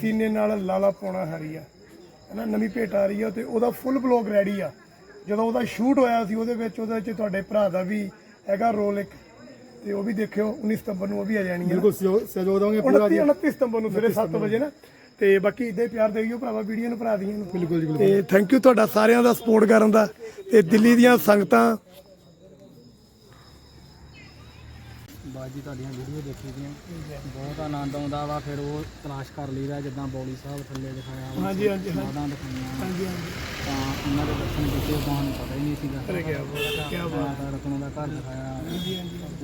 ਸੀਨੇ ਨਾਲ ਲਾਲਾ ਪੌਣਾ ਹਰੀ ਆ। ਹਨਾ ਨਵੀਂ ਭੇਟ ਆ ਰਹੀ ਆ ਤੇ ਉਹਦਾ ਫੁੱਲ ਬਲੌਗ ਰੈਡੀ ਆ। ਜਦੋਂ ਉਹਦਾ ਸ਼ੂਟ ਹੋਇਆ ਸੀ ਉਹਦੇ ਵਿੱਚ ਉਹਦੇ ਵਿੱਚ ਤੁਹਾਡੇ ਭਰਾ ਦਾ ਵੀ ਹੈਗਾ ਰੋਲ ਇੱਕ। ਤੇ ਉਹ ਵੀ ਦੇਖਿਓ 19 ਸਤੰਬਰ ਨੂੰ ਉਹ ਵੀ ਆ ਜਾਣੀ ਆ। ਬਿਲਕੁਲ ਸਹਿਯੋਗ ਦੇਵਾਂਗੇ ਪੂਰਾ 29 ਜੀ। 29 ਸਤੰਬਰ ਨੂੰ ਸਵੇਰੇ 7 ਵਜੇ ਨਾ। ਤੇ ਬਾਕੀ ਇਦਾਂ ਹੀ ਪਿਆਰ ਦੇਈਓ ਭਰਾਵਾ ਵੀਡੀਓ ਨੂੰ ਭਰਾ ਦੀਆਂ ਨੂੰ ਬਿਲਕੁਲ ਜੀ ਬਿਲਕੁਲ। ਤੇ ਥੈਂਕ ਯੂ ਤੁਹਾਡਾ ਸਾਰਿਆਂ ਦਾ ਸਪੋਰਟ ਕਰਨ ਦਾ। ਤੇ ਦਿੱਲੀ ਦੀਆਂ ਸੰਗਤਾਂ ਬਾਜੀ ਤੁਹਾਡੀਆਂ ਵੀਡੀਓ ਦੇਖੀ ਦੀਆਂ। ਬਹੁਤ ਆਨੰਦ ਆਉਂਦਾ ਵਾ ਫਿਰ ਉਹ ਤਲਾਸ਼ ਕਰ ਲਈਦਾ ਜਿੱਦਾਂ ਬੌਲੀ ਸਾਹਿਬ ਥੱਲੇ ਦਿਖਾਇਆ ਵਾ ਹਾਂਜੀ ਹਾਂਜੀ ਹਾਂਜੀ। ਮਾਦਾਂ ਦਿਖਾਈਆਂ। ਹਾਂਜੀ ਹਾਂਜੀ। ਤਾਂ ਉਹਨਾਂ ਦੇ ਦਰਸ਼ਨ ਕੀਤੇ ਤੁਹਾਨੂੰ ਪਤਾ ਹੀ ਨਹੀਂ ਸੀਗਾ। ਅਰੇ ਕੀ ਬਾਤ ਕੀ ਬਾਤ। ਰਤਨੋਂ ਦਾ ਘਰ ਦਿਖਾਇਆ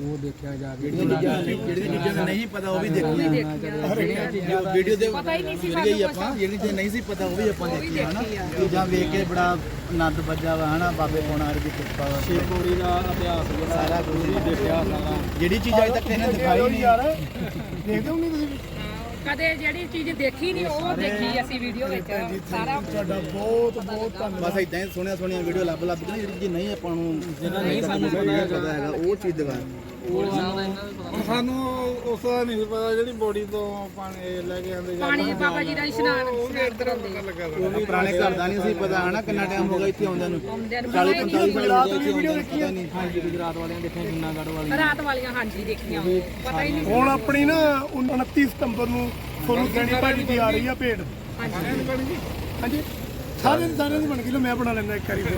ਉਹ ਦੇਖਿਆ ਜਾ ਕੇ ਜਿਹੜੀ ਚੀਜ਼ਾਂ ਨਹੀਂ ਪਤਾ ਉਹ ਵੀ ਦੇਖੀਆਂ। ਵੀਡੀਓ ਦੇ ਪਤਾ ਹੀ ਨਹੀਂ ਸੀ ਗਈ ਆਪਾਂ ਜਿਹੜੀ ਚੀਜ਼ ਨਹੀਂ ਸੀ ਪਤਾ ਉਹ ਵੀ ਆਪਾਂ ਦੇਖੀਆਂ ਹਨਾ? ਚੀਜ਼ਾਂ ਵੇਖ ਕੇ ਬੜਾ ਆਨੰਦ ਵੱਜਾ ਵਾ ਹਨਾ? ਬਾਬੇ ਪੋਣਾ ਦੀ ਕਿਰਪਾ ਵਾ। ਦਾ ਇਤਿਹਾਸ ਜਿਹੜਾ ਸਾਰਾ ਕੁਝ ਵੀ ਦੇਖਿਆ ਸਾਰਾ ਜਿਹੜੀ ਚੀਜ਼ ਅਜੇ ਤੱਕ ਇਹਨੇ ਦਿਖਾਈ ਨਹੀਂ। ਯਾਰ ਦੇਖਦੇ ਹੋ ਨਹੀਂ ਤੁਸੀਂ? ਕਦੇ ਜਿਹੜੀ ਚੀਜ਼ ਦੇਖੀ ਨਹੀਂ ਉਹ ਦੇਖੀ ਅਸੀਂ ਵੀਡੀਓ ਵਿੱਚ। ਸਾਰਾ ਤੁਹਾਡਾ ਬਹੁਤ ਬਹੁਤ ਧੰਨਵਾਦ। ਬਸ ਇਦਾਂ ਹੀ ਸੋਹਣੀਆਂ ਸੋਹਣੀਆਂ ਵੀਡੀਓ ਲੱਭ ਲੱਭ ਕੇ ਨਾ ਜਿਹੜੀ ਨਹੀਂ ਆਪਾਂ ਨੂੰ ਜਿਹੜਾ ਨਹੀਂ ਸਾਨੂੰ ਪਤਾ ਹੈਗਾ ਉਹ ਚੀਜ਼ ਦਿਖਾ ਸਾਨੂੰ ਉਸ ਦਾ ਨਹੀਂ ਪਤਾ ਜਿਹੜੀ ਬੋਡੀ ਤੋਂ ਪਾਣੀ ਲੈ ਕੇ ਆਉਂਦੇ ਪਾਣੀ ਬਾਬਾ ਜੀ ਦਾ ਇਸ਼ਨਾਨ ਇਸ਼ਨਾਨ ਕਰਾਉਂਦੇ ਉਹ ਵੀ ਪੁਰਾਣੇ ਘਰ ਦਾ ਨਹੀਂ ਸੀ ਪਤਾ ਹਨਾ ਕਿੰਨਾ ਟਾਈਮ ਹੋ ਗਿਆ ਇੱਥੇ ਆਉਂਦਿਆਂ ਨੂੰ। ਆਉਂਦਿਆਂ ਨੂੰ 40 45 ਸਾਲ ਹੋ ਗਏ ਨੂੰ ਪਤਾ ਨਹੀਂ। ਹਾਂਜੀ ਗੁਜਰਾਤ ਵਾਲਿਆਂ ਦੇਖਿਆ ਜੁਨਾਗੜ੍ਹ ਵਾਲਿਆਂ ਰਾਤ ਵਾਲੀਆਂ ਹਾਂਜੀ ਦੇਖੀਆਂ। ਪਤਾ ਹੀ ਨਹੀਂ ਹੁਣ ਆਪਣੀ ਨਾ 29 ਸਤੰਬਰ ਨੂੰ ਸੋਨੂ ਸੈਣੀ ਭਾਜੀ ਦੀ ਆ ਰਹੀ ਆ ਭੇਡ। ਹਾਂਜੀ। ਸਾਰਿਆਂ ਦੀ ਬਣ ਗਈ ਲੋ ਮੈਂ ਬਣਾ ਲੈਂਦਾ ਇੱਕ ਵਾਰੀ ਫਿਰ।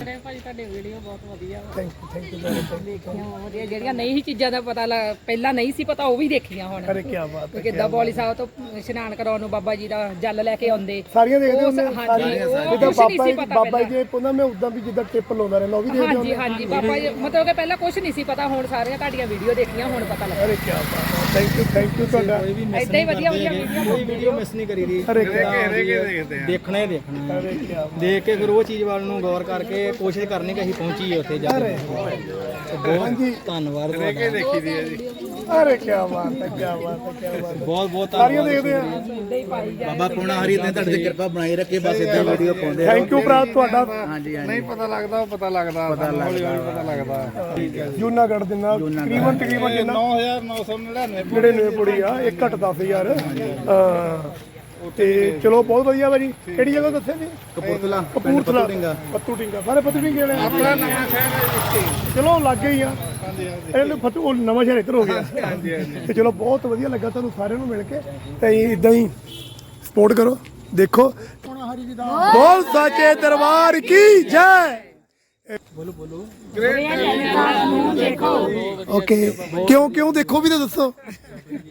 ਸੀ ਭਾਜੀ ਤੁਹਾਡੇ ਵੀਡੀਓ ਬਹੁਤ ਵਧੀਆ ਵਾ। ਥੈਂਕ ਯੂ ਥੈਂਕ ਯੂ ਦੇਖੀਆਂ ਵਧੀਆ ਜਿਹੜੀਆਂ ਨਹੀਂ ਸੀ ਚੀਜ਼ਾਂ ਦਾ ਪਤਾ ਲੱਗ- ਪਹਿਲਾਂ ਨਹੀਂ ਸੀ ਪਤਾ ਉਹ ਵੀ ਦੇਖੀਆਂ ਹੁਣ। ਅਰੇ ਕੀ ਬਾਤ ਹੈ ਕਿੱਦਾਂ ਬੋਲੀ ਸਾਹਿਬ ਤੋਂ ਇਸ਼ਨਾਨ ਕਰਾਉਣ ਨੂੰ ਬਾਬਾ ਜੀ ਦਾ ਜਲ ਲੈ ਕੇ ਆਉਂਦੇ। ਸਾਰੀਆਂ ਦੇਖਦੇ ਹੁੰਦੇ ਆ? ਸਾਰੀਆਂ ਜਿੱਦਾਂ ਕੁਛ ਨਹੀਂ ਬਾਬਾ ਸੀ ਜੀ ਪਤਾ ਬਾਬਾ ਜੀ ਪਹਿਲਾਂ। ਦੇ ਪੁੰਨਾ ਮੈਂ ਉਦਾਂ ਵੀ ਜਿੱਦਾਂ ਟਿਪ ਲਾਉਂਦਾ ਰਹਿੰਦਾ ਉਹ ਵੀ ਦੇਖਦੇ ਹਾਂਜੀ ਹੁੰਦੇ ਹਾਂਜੀ ਬਾਬਾ ਜੀ ਮਤਲਬ ਕਿ ਪਹਿਲਾਂ ਕੁਝ ਨਹੀਂ ਸੀ ਪਤਾ ਹੁਣ ਸਾਰੀਆਂ ਤੁਹਾਡੀਆਂ ਵੀਡੀਓ ਦੇਖੀਆਂ ਹੁਣ ਪਤਾ ਲੱਗਾ ਅਰੇ ਕੀ ਬਾਤ ਹੈ। ਥੈਂਕ ਯੂ ਥੈਂਕ ਯੂ ਤੁਹਾਡਾ। ਏਦਾਂ ਹੀ ਵਧੀਆ ਵਧੀਆ ਵੀਡੀਓ ਕੋਈ ਵੀਡੀਓ ਮਿਸ ਨਹੀਂ ਕਰੀ ਦੀ। ਅਰੇ ਕੀ ਦੇਖਣਾ ਹੀ। ਦੇਖਣਾ ਹੈ। ਕੀ ਬਾਤ। ਦੇਖ ਕੇ ਫਿਰ ਉਹ ਚੀਜ਼ ਵੱਲ ਨੂੰ ਗੌਰ ਕਰਕੇ ਕੋਸ਼ਿਸ਼ ਕਰਨੀ ਕਿ ਅਸੀਂ ਪਹੁੰਚੀਏ ਉੱਥੇ ਜਾ ਕੇ। ਤੇ ਬਹੁਤ ਧੰਨਵਾਦ ਤੁਹਾਡਾ। ਅਰੇ ਕੀ ਬਾਤ ਹੈ ਕੀ ਬਾਤ ਹੈ ਕੀ ਬਾਤ ਹੈ। ਬਹੁਤ ਬਹੁਤ ਸਾਰੀਆਂ ਦੇਖਦੇ ਆ। ਬਾਬਾ ਪੋਣਾ ਹਰੀ ਨੇ ਤੁਹਾਡੇ ਤੇ ਕਿਰਪਾ ਬਣਾਈ ਰੱਖੇ ਬਸ ਇਦਾਂ ਵੀਡੀਓ ਪਾਉਂਦੇ ਰਹੋ। ਥੈਂਕ ਯੂ ਭਰਾ ਤੁਹਾਡਾ ਹਾਂਜੀ ਹਾਂਜੀ। ਨਹੀਂ ਪਤਾ ਲੱਗਦਾ ਉਹ ਪਤਾ ਲੱਗਦਾ। ਪਤਾ ਲੱਗਦਾ। ਪਤਾ ਲੱਗਦਾ। ਜੂਨਾਗੜ ਦੇ ਨਾਲ ਤਕਰੀਬਨ ਤਕਰੀਬਨ ਜਿੰਨਾ 9999 ਜਿਹੜੇ ਨਵੇਂ ਕੁੜੀ ਆ ਇਹ ਘੱਟ 10000 ਹਾਂ ਤੇ ਚਲੋ ਬਹੁਤ ਵਧੀਆ ਭਾਜੀ ਕਿਹੜੀ ਜਗ੍ਹਾ ਦੱਸਿਆ ਜੀ? ਕਪੂਰਥਲਾ ਕਪੂਰਥਲਾ। ਪੱਤੂ ਟਿੰਗਾ ਸਾਰੇ ਪੱਤੂ ਟਿੰਗੇ ਵਾਲੇ ਆਪਣਾ ਨਵਾਂ ਸ਼ਹਿਰ ਚਲੋ ਲੱਗ ਗਈ ਆ। ਇਹਨੇ ਫਤੂ ਉਹ ਨਵਾਂ ਸ਼ਹਿਰ ਇੱਧਰ ਹੋ ਗਿਆ। ਤੇ ਚਲੋ ਬਹੁਤ ਵਧੀਆ ਲੱਗਾ ਤੁਹਾਨੂੰ ਸਾਰਿਆਂ ਨੂੰ ਮਿਲ ਕੇ। ਤੇ ਇਦਾਂ ਹੀ ਸਪੋਰਟ ਕਰੋ ਦੇਖੋ। ਬੋਲ ਸਾਚੇ ਦਰਬਾਰ ਕੀ ਜੈ। ਬੋਲੋ ਬੋਲੋ। ਓਕੇ ਕਿਉਂ ਕਿਉਂ ਦੇਖੋ ਵੀ ਤਾਂ ਦੱਸੋ।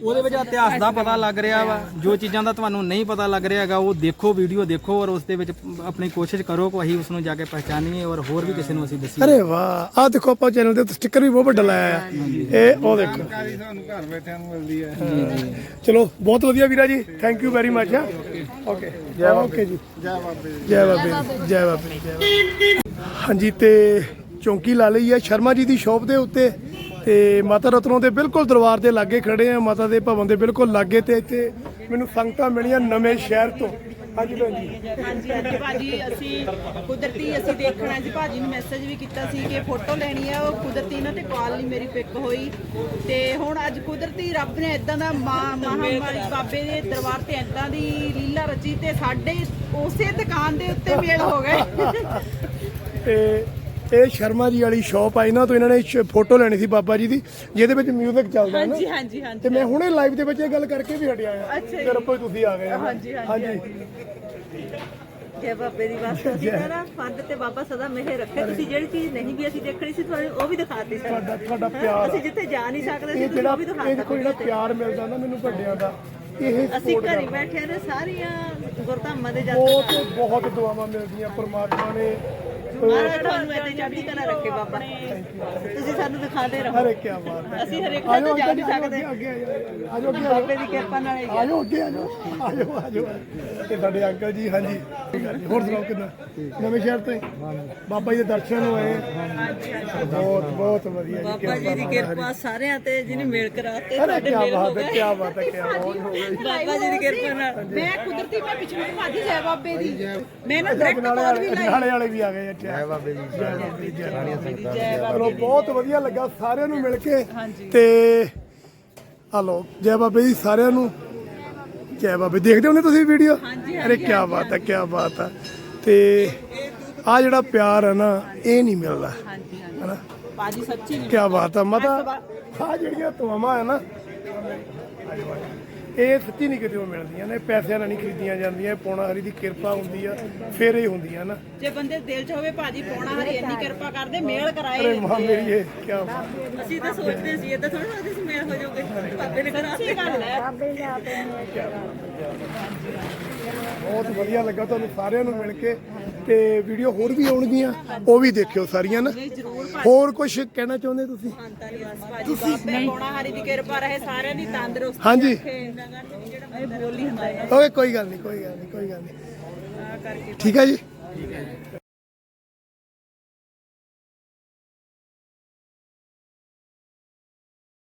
ਉਹਦੇ ਵਿੱਚ ਇਤਿਹਾਸ ਦਾ ਪਤਾ ਲੱਗ ਰਿਹਾ ਵਾ। ਜੋ ਚੀਜ਼ਾਂ ਦਾ ਤੁਹਾਨੂੰ ਨਹੀਂ ਪਤਾ ਲੱਗ ਰਿਹਾ ਹੈਗਾ ਉਹ ਦੇਖੋ ਵੀਡੀਓ ਦੇਖੋ ਔਰ ਉਸ ਦੇ ਵਿੱਚ ਆਪਣੀ ਕੋਸ਼ਿਸ਼ ਕਰੋ ਕਿ ਅਸੀਂ ਉਸ ਨੂੰ ਜਾ ਕੇ ਪਹਿਚਾਨੀਏ ਔਰ ਹੋਰ ਵੀ ਕਿਸੇ ਨੂੰ ਅਸੀਂ ਦੱਸੀਏ। ਅਰੇ ਵਾਹ ਆ ਦੇਖੋ ਆਪਾਂ ਚੈਨਲ ਦੇ ਉੱਤੇ ਸਟicker ਵੀ ਬਹੁਤ ਵੱਡਾ ਲਾਇਆ ਹੈ ਇਹ ਉਹ ਦੇਖੋ। ਜਾਣਕਾਰੀ ਸਾਨੂੰ ਘਰ ਬੈਠਿਆਂ ਨੂੰ ਮਿਲਦੀ ਹੈ। ਚਲੋ ਬਹੁਤ ਵਧੀਆ ਵੀਰਾ ਜੀ। Thank you very much okay ਜੈ ਓਕੇ ਜੀ। ਜੈ ਬਾਬੇ। ਜੈ ਬਾਬੇ ਜੀ, ਜੈ ਬਾਬੇ ਜੀ, ਜੈ ਬਾਬੇ। ਹਾਂਜੀ ਤੇ ਚੌਂਕੀ ਲਾ ਲਈ ਹੈ ਸ਼ਰਮਾ ਜੀ ਦੀ ਸ਼ਾਪ ਦੇ ਉੱਤੇ। ਤੇ ਮਾਤਾ ਰਤਨੋਂ ਦੇ ਬਿਲਕੁਲ ਦਰਬਾਰ ਦੇ ਲਾਗੇ ਖੜੇ ਆ ਮਾਤਾ ਦੇ ਭਵਨ ਦੇ ਬਿਲਕੁਲ ਲਾਗੇ ਤੇ ਇੱਥੇ ਮੈਨੂੰ ਸੰਗਤਾਂ ਮਿਲੀਆਂ ਨਵੇਂ ਸ਼ਹਿਰ ਤੋਂ। ਹਾਂਜੀ ਭੈਣ ਜੀ। ਹਾਂਜੀ ਹਾਂਜੀ ਭਾਜੀ ਅਸੀਂ ਕੁਦਰਤੀ ਅਸੀਂ ਦੇਖਣਾ ਜੀ। ਭਾਜੀ ਨੂੰ ਮੈਸੇਜ ਵੀ ਕੀਤਾ ਸੀ ਕਿ ਫੋਟੋ ਲੈਣੀ ਹੈ ਉਹ ਕੁਦਰਤੀ ਇਹਨਾਂ ਤੇ ਕਾਲ ਨਹੀਂ ਮੇਰੀ ਪਿਕ ਹੋਈ। ਤੇ ਹੁਣ ਅੱਜ ਕੁਦਰਤੀ ਰੱਬ ਨੇ ਇਦਾਂ ਦਾ ਮਾ- ਮਹਾਮਾਰੀ ਬਾਬੇ ਦੇ ਦਰਬਾਰ ਤੇ ਇਦਾਂ ਦੀ ਲੀਲਾ ਰਚੀ ਤੇ ਸਾਡੇ ਉਸੇ ਦੁਕਾਨ ਦੇ ਉੱਤੇ ਮੇਲ ਹੋ ਗਏ। ਤੇ ਇਹ ਸ਼ਰਮਾ ਜੀ ਵਾਲੀ ਸ਼ਾਪ ਆਈ ਨਾ ਤੋਂ ਇਹਨਾਂ ਨੇ ਫੋਟੋ ਲੈਣੀ ਸੀ ਬਾਬਾ ਜੀ ਦੀ ਜਿਹਦੇ ਵਿੱਚ 뮤직 ਚੱਲਦਾ ਹੈ ਨਾ। ਹਾਂਜੀ ਹਾਂਜੀ ਹਾਂਜੀ। ਤੇ ਮੈਂ ਹੁਣੇ ਲਾਈਵ ਦੇ ਵਿੱਚ ਇਹ ਗੱਲ ਕਰਕੇ ਵੀ ਹਟਿਆ ਆ। ਆਪੋ ਹੀ ਤੁਸੀਂ ਆ ਗਏ ਆ। ਹਾਂਜੀ, ਹਾਂਜੀ, ਜੈ ਬਾਬੇ ਦੀ ਵਾਸਤੇ ਅਸੀਂ ਕਰਾਂ ਫਰਦ ਤੇ ਬਾਬਾ ਸਦਾ ਮਿਹਰ ਰੱਖੇ। ਤੁਸੀਂ ਜਿਹੜੀ ਚੀਜ਼ ਨਹੀਂ ਵੀ ਅਸੀਂ ਦੇਖਣੀ ਸੀ ਤੁਹਾਨੂੰ ਉਹ ਵੀ ਦਿਖਾਤੀ ਸਰ ਤੁਹਾਡਾ ਤੁਹਾਡਾ ਪਿਆਰ। ਅਸੀਂ ਜਿੱਥੇ ਜਾ ਨਹੀਂ ਸਕਦੇ ਸੀ ਇਹ ਤੁਸੀਂ ਜਿਹੜਾ ਉਹ ਵੀ ਇਹ ਦਿਖਾਤਾ ਦੇਖੋ ਜਿਹੜਾ ਪਿਆਰ ਮਿਲਦਾ ਨਾ ਮੈਨੂੰ ਵੱਡਿਆਂ ਦਾ ਇਹ ਅਸੀਂ ਘਰੇ। ਬੈਠੇ ਨੇ ਸਾਰੀਆਂ ਗੁਰਧਾਮਾਂ ਦੇ ਬਹੁਤ ਦੁਆਵਾਂ ਮਿਲਦੀਆਂ ਪਰਮਾਤਮਾ ਨੇ ਮਹਾਰਾਜ ਤੁਹਾਨੂੰ ਇੱਥੇ ਚੜ੍ਹਦੀ ਕਲਾ ਰੱਖੇ ਬਾਬਾ। ਤੁਸੀਂ ਸਾਨੂੰ ਦਿਖਾਉਂਦੇ ਰਹੋ। ਹਰੇ ਕੀ ਬਾਤ ਹੈ। ਅਸੀਂ ਹਰੇਕ ਥਾਂ ਤੇ ਜਾ ਨਹੀਂ ਸਕਦੇ। ਅੱਗੇ ਅੱਗੇ ਆਜੋ ਅੱਗੇ ਬਾਬੇ ਦੀ ਕਿਰਪਾ ਨਾਲ ਹੀ ਆ। ਆਜੋ ਅੱਗੇ ਆਜੋ। ਆਜੋ ਆਜੋ। ਇਹ ਸਾਡੇ ਅੰਕਲ ਜੀ ਹਾਂਜੀ। ਹੋਰ ਸੁਣਾਓ ਕਿੰਨਾ ਨਵੇਂ ਸ਼ਹਿਰ ਤੋਂ ਹੀ? ਬਾਬਾ ਜੀ ਦੇ ਦਰਸ਼ਨ ਹੋਏ। ਬਹੁਤ ਬਹੁਤ ਵਧੀਆ ਜੀ ਬਾਬਾ ਜੀ ਦੀ ਕਿਰਪਾ ਸਾਰਿਆਂ ਤੇ ਜਿਹਨੇ ਮੇਲ ਕਰਾਤੇ ਸਾਡੇ ਮੇਲ ਹੋ ਗਏ। ਕੀ ਬਾਤ ਹੈ ਕੀ ਬਾਤ ਹੋ ਗਈ। ਬਾਬਾ ਜੀ ਦੀ ਕਿਰਪਾ ਨਾਲ। ਮੈਂ ਕੁਦਰਤੀ ਮੈਂ ਪਿਛਲੇ ਭਾਜੀ ਜੈ ਬਾਬੇ ਦੀ। ਮੈਂ ਨਾ ਡਾਇਰੈਕਟ ਕਾਲ ਵੀ ਲਾਈ। ਨਾਲੇ ਵਾਲੇ ਵੀ ਆ ਗਏ ਜੈ ਬਾਬੇ ਜੀ ਜੈ ਬਾਬੇ ਜੀ ਜੈ ਚਲੋ ਬਹੁਤ ਵਧੀਆ ਲੱਗਾ ਸਾਰਿਆਂ ਨੂੰ ਮਿਲ ਕੇ ਤੇ ਹਲੋ ਜੈ ਬਾਬੇ ਜੀ ਸਾਰਿਆਂ ਨੂੰ ਜੈ ਬਾਬੇ ਦੇਖਦੇ ਹੋਣੇ ਤੁਸੀਂ ਵੀਡੀਓ? ਅਰੇ ਕੀ ਬਾਤ ਹੈ ਕੀ ਬਾਤ ਹੈ। ਤੇ ਆ ਜਿਹੜਾ ਪਿਆਰ ਹੈ ਨਾ ਇਹ ਨਹੀਂ ਮਿਲਦਾ। ਹਾਂਜੀ ਹਾਂਜੀ। ਹੈਨਾ? ਭਾਜੀ ਸੱਚੀ ਕੀ ਬਾਤ ਹੈ ਮਤਾ ਆ ਜਿਹੜੀਆਂ ਤੁਮਾਂ ਹੈ ਨਾ ਇਹ ਸੱਚੀ ਨਹੀਂ ਕਿਤੇ ਮਿਲਦੀਆਂ ਨੇ ਪੈਸਿਆਂ ਨਾਲ ਨਹੀਂ ਖਰੀਦੀਆਂ ਜਾਂਦੀਆਂ ਇਹ ਪੌਣਾ ਹਰੀ ਦੀ ਕਿਰਪਾ ਹੁੰਦੀ ਆ ਫਿਰ ਇਹ ਹੁੰਦੀਆਂ ਨਾ। ਜੇ ਬੰਦੇ ਦਿਲ 'ਚ ਹੋਵੇ ਭਾਜੀ ਪੌਣਾ ਹਰੀ ਇੰਨੀ ਕਿਰਪਾ ਕਰਦੇ ਮੇਲ ਕਰਾਏ ਅਰੇ ਮਾਂ ਮੇਰੀ ਇਹ ਕੀ ਬਾਤ। ਅਸੀਂ ਤਾਂ ਸੋਚਦੇ ਸੀ ਇਦਾਂ ਥੋੜਾ ਉਹਦੇ ਸੀ ਮੇਲ ਹੋ ਜਾਓਗੇ। ਬਾਬੇ ਨੇ ਕਰਾਤੇ ਸੱਚੀ ਗੱਲ ਹੈ। ਬਹੁਤ ਵਧੀਆ ਲੱਗਾ ਤੁਹਾਨੂੰ ਸਾਰਿਆਂ ਨੂੰ ਮਿਲ ਕੇ। ਤੇ ਵੀਡੀਓ ਹੋਰ ਵੀ ਆਉਣਗੀਆਂ ਉਹ ਵੀ ਦੇਖਿਓ ਸਾਰੀਆਂ ਨਾ। ਹੋਰ ਕੁਝ ਕਹਿਣਾ ਚਾਹੁੰਦੇ ਤੁਸੀਂ? ਬਾਬੇ ਪੌਣਾ ਹਰੀ ਦੀ ਕਿਰਪਾ ਰਹੇ ਸਾਰਿਆਂ ਦੀ ਤੰਦਰੁਸਤੀ ਹਾਂਜੀ। ਇਹ ਬੋਲੀ ਹੁੰਦਾ ਹੈ ਓਏ ਕੋਈ ਗੱਲ ਨਹੀਂ ਕੋਈ ਗੱਲ ਨਹੀਂ ਕੋਈ ਗੱਲ ਨਹੀਂ। ਠੀਕ ਹੈ ਜੀ।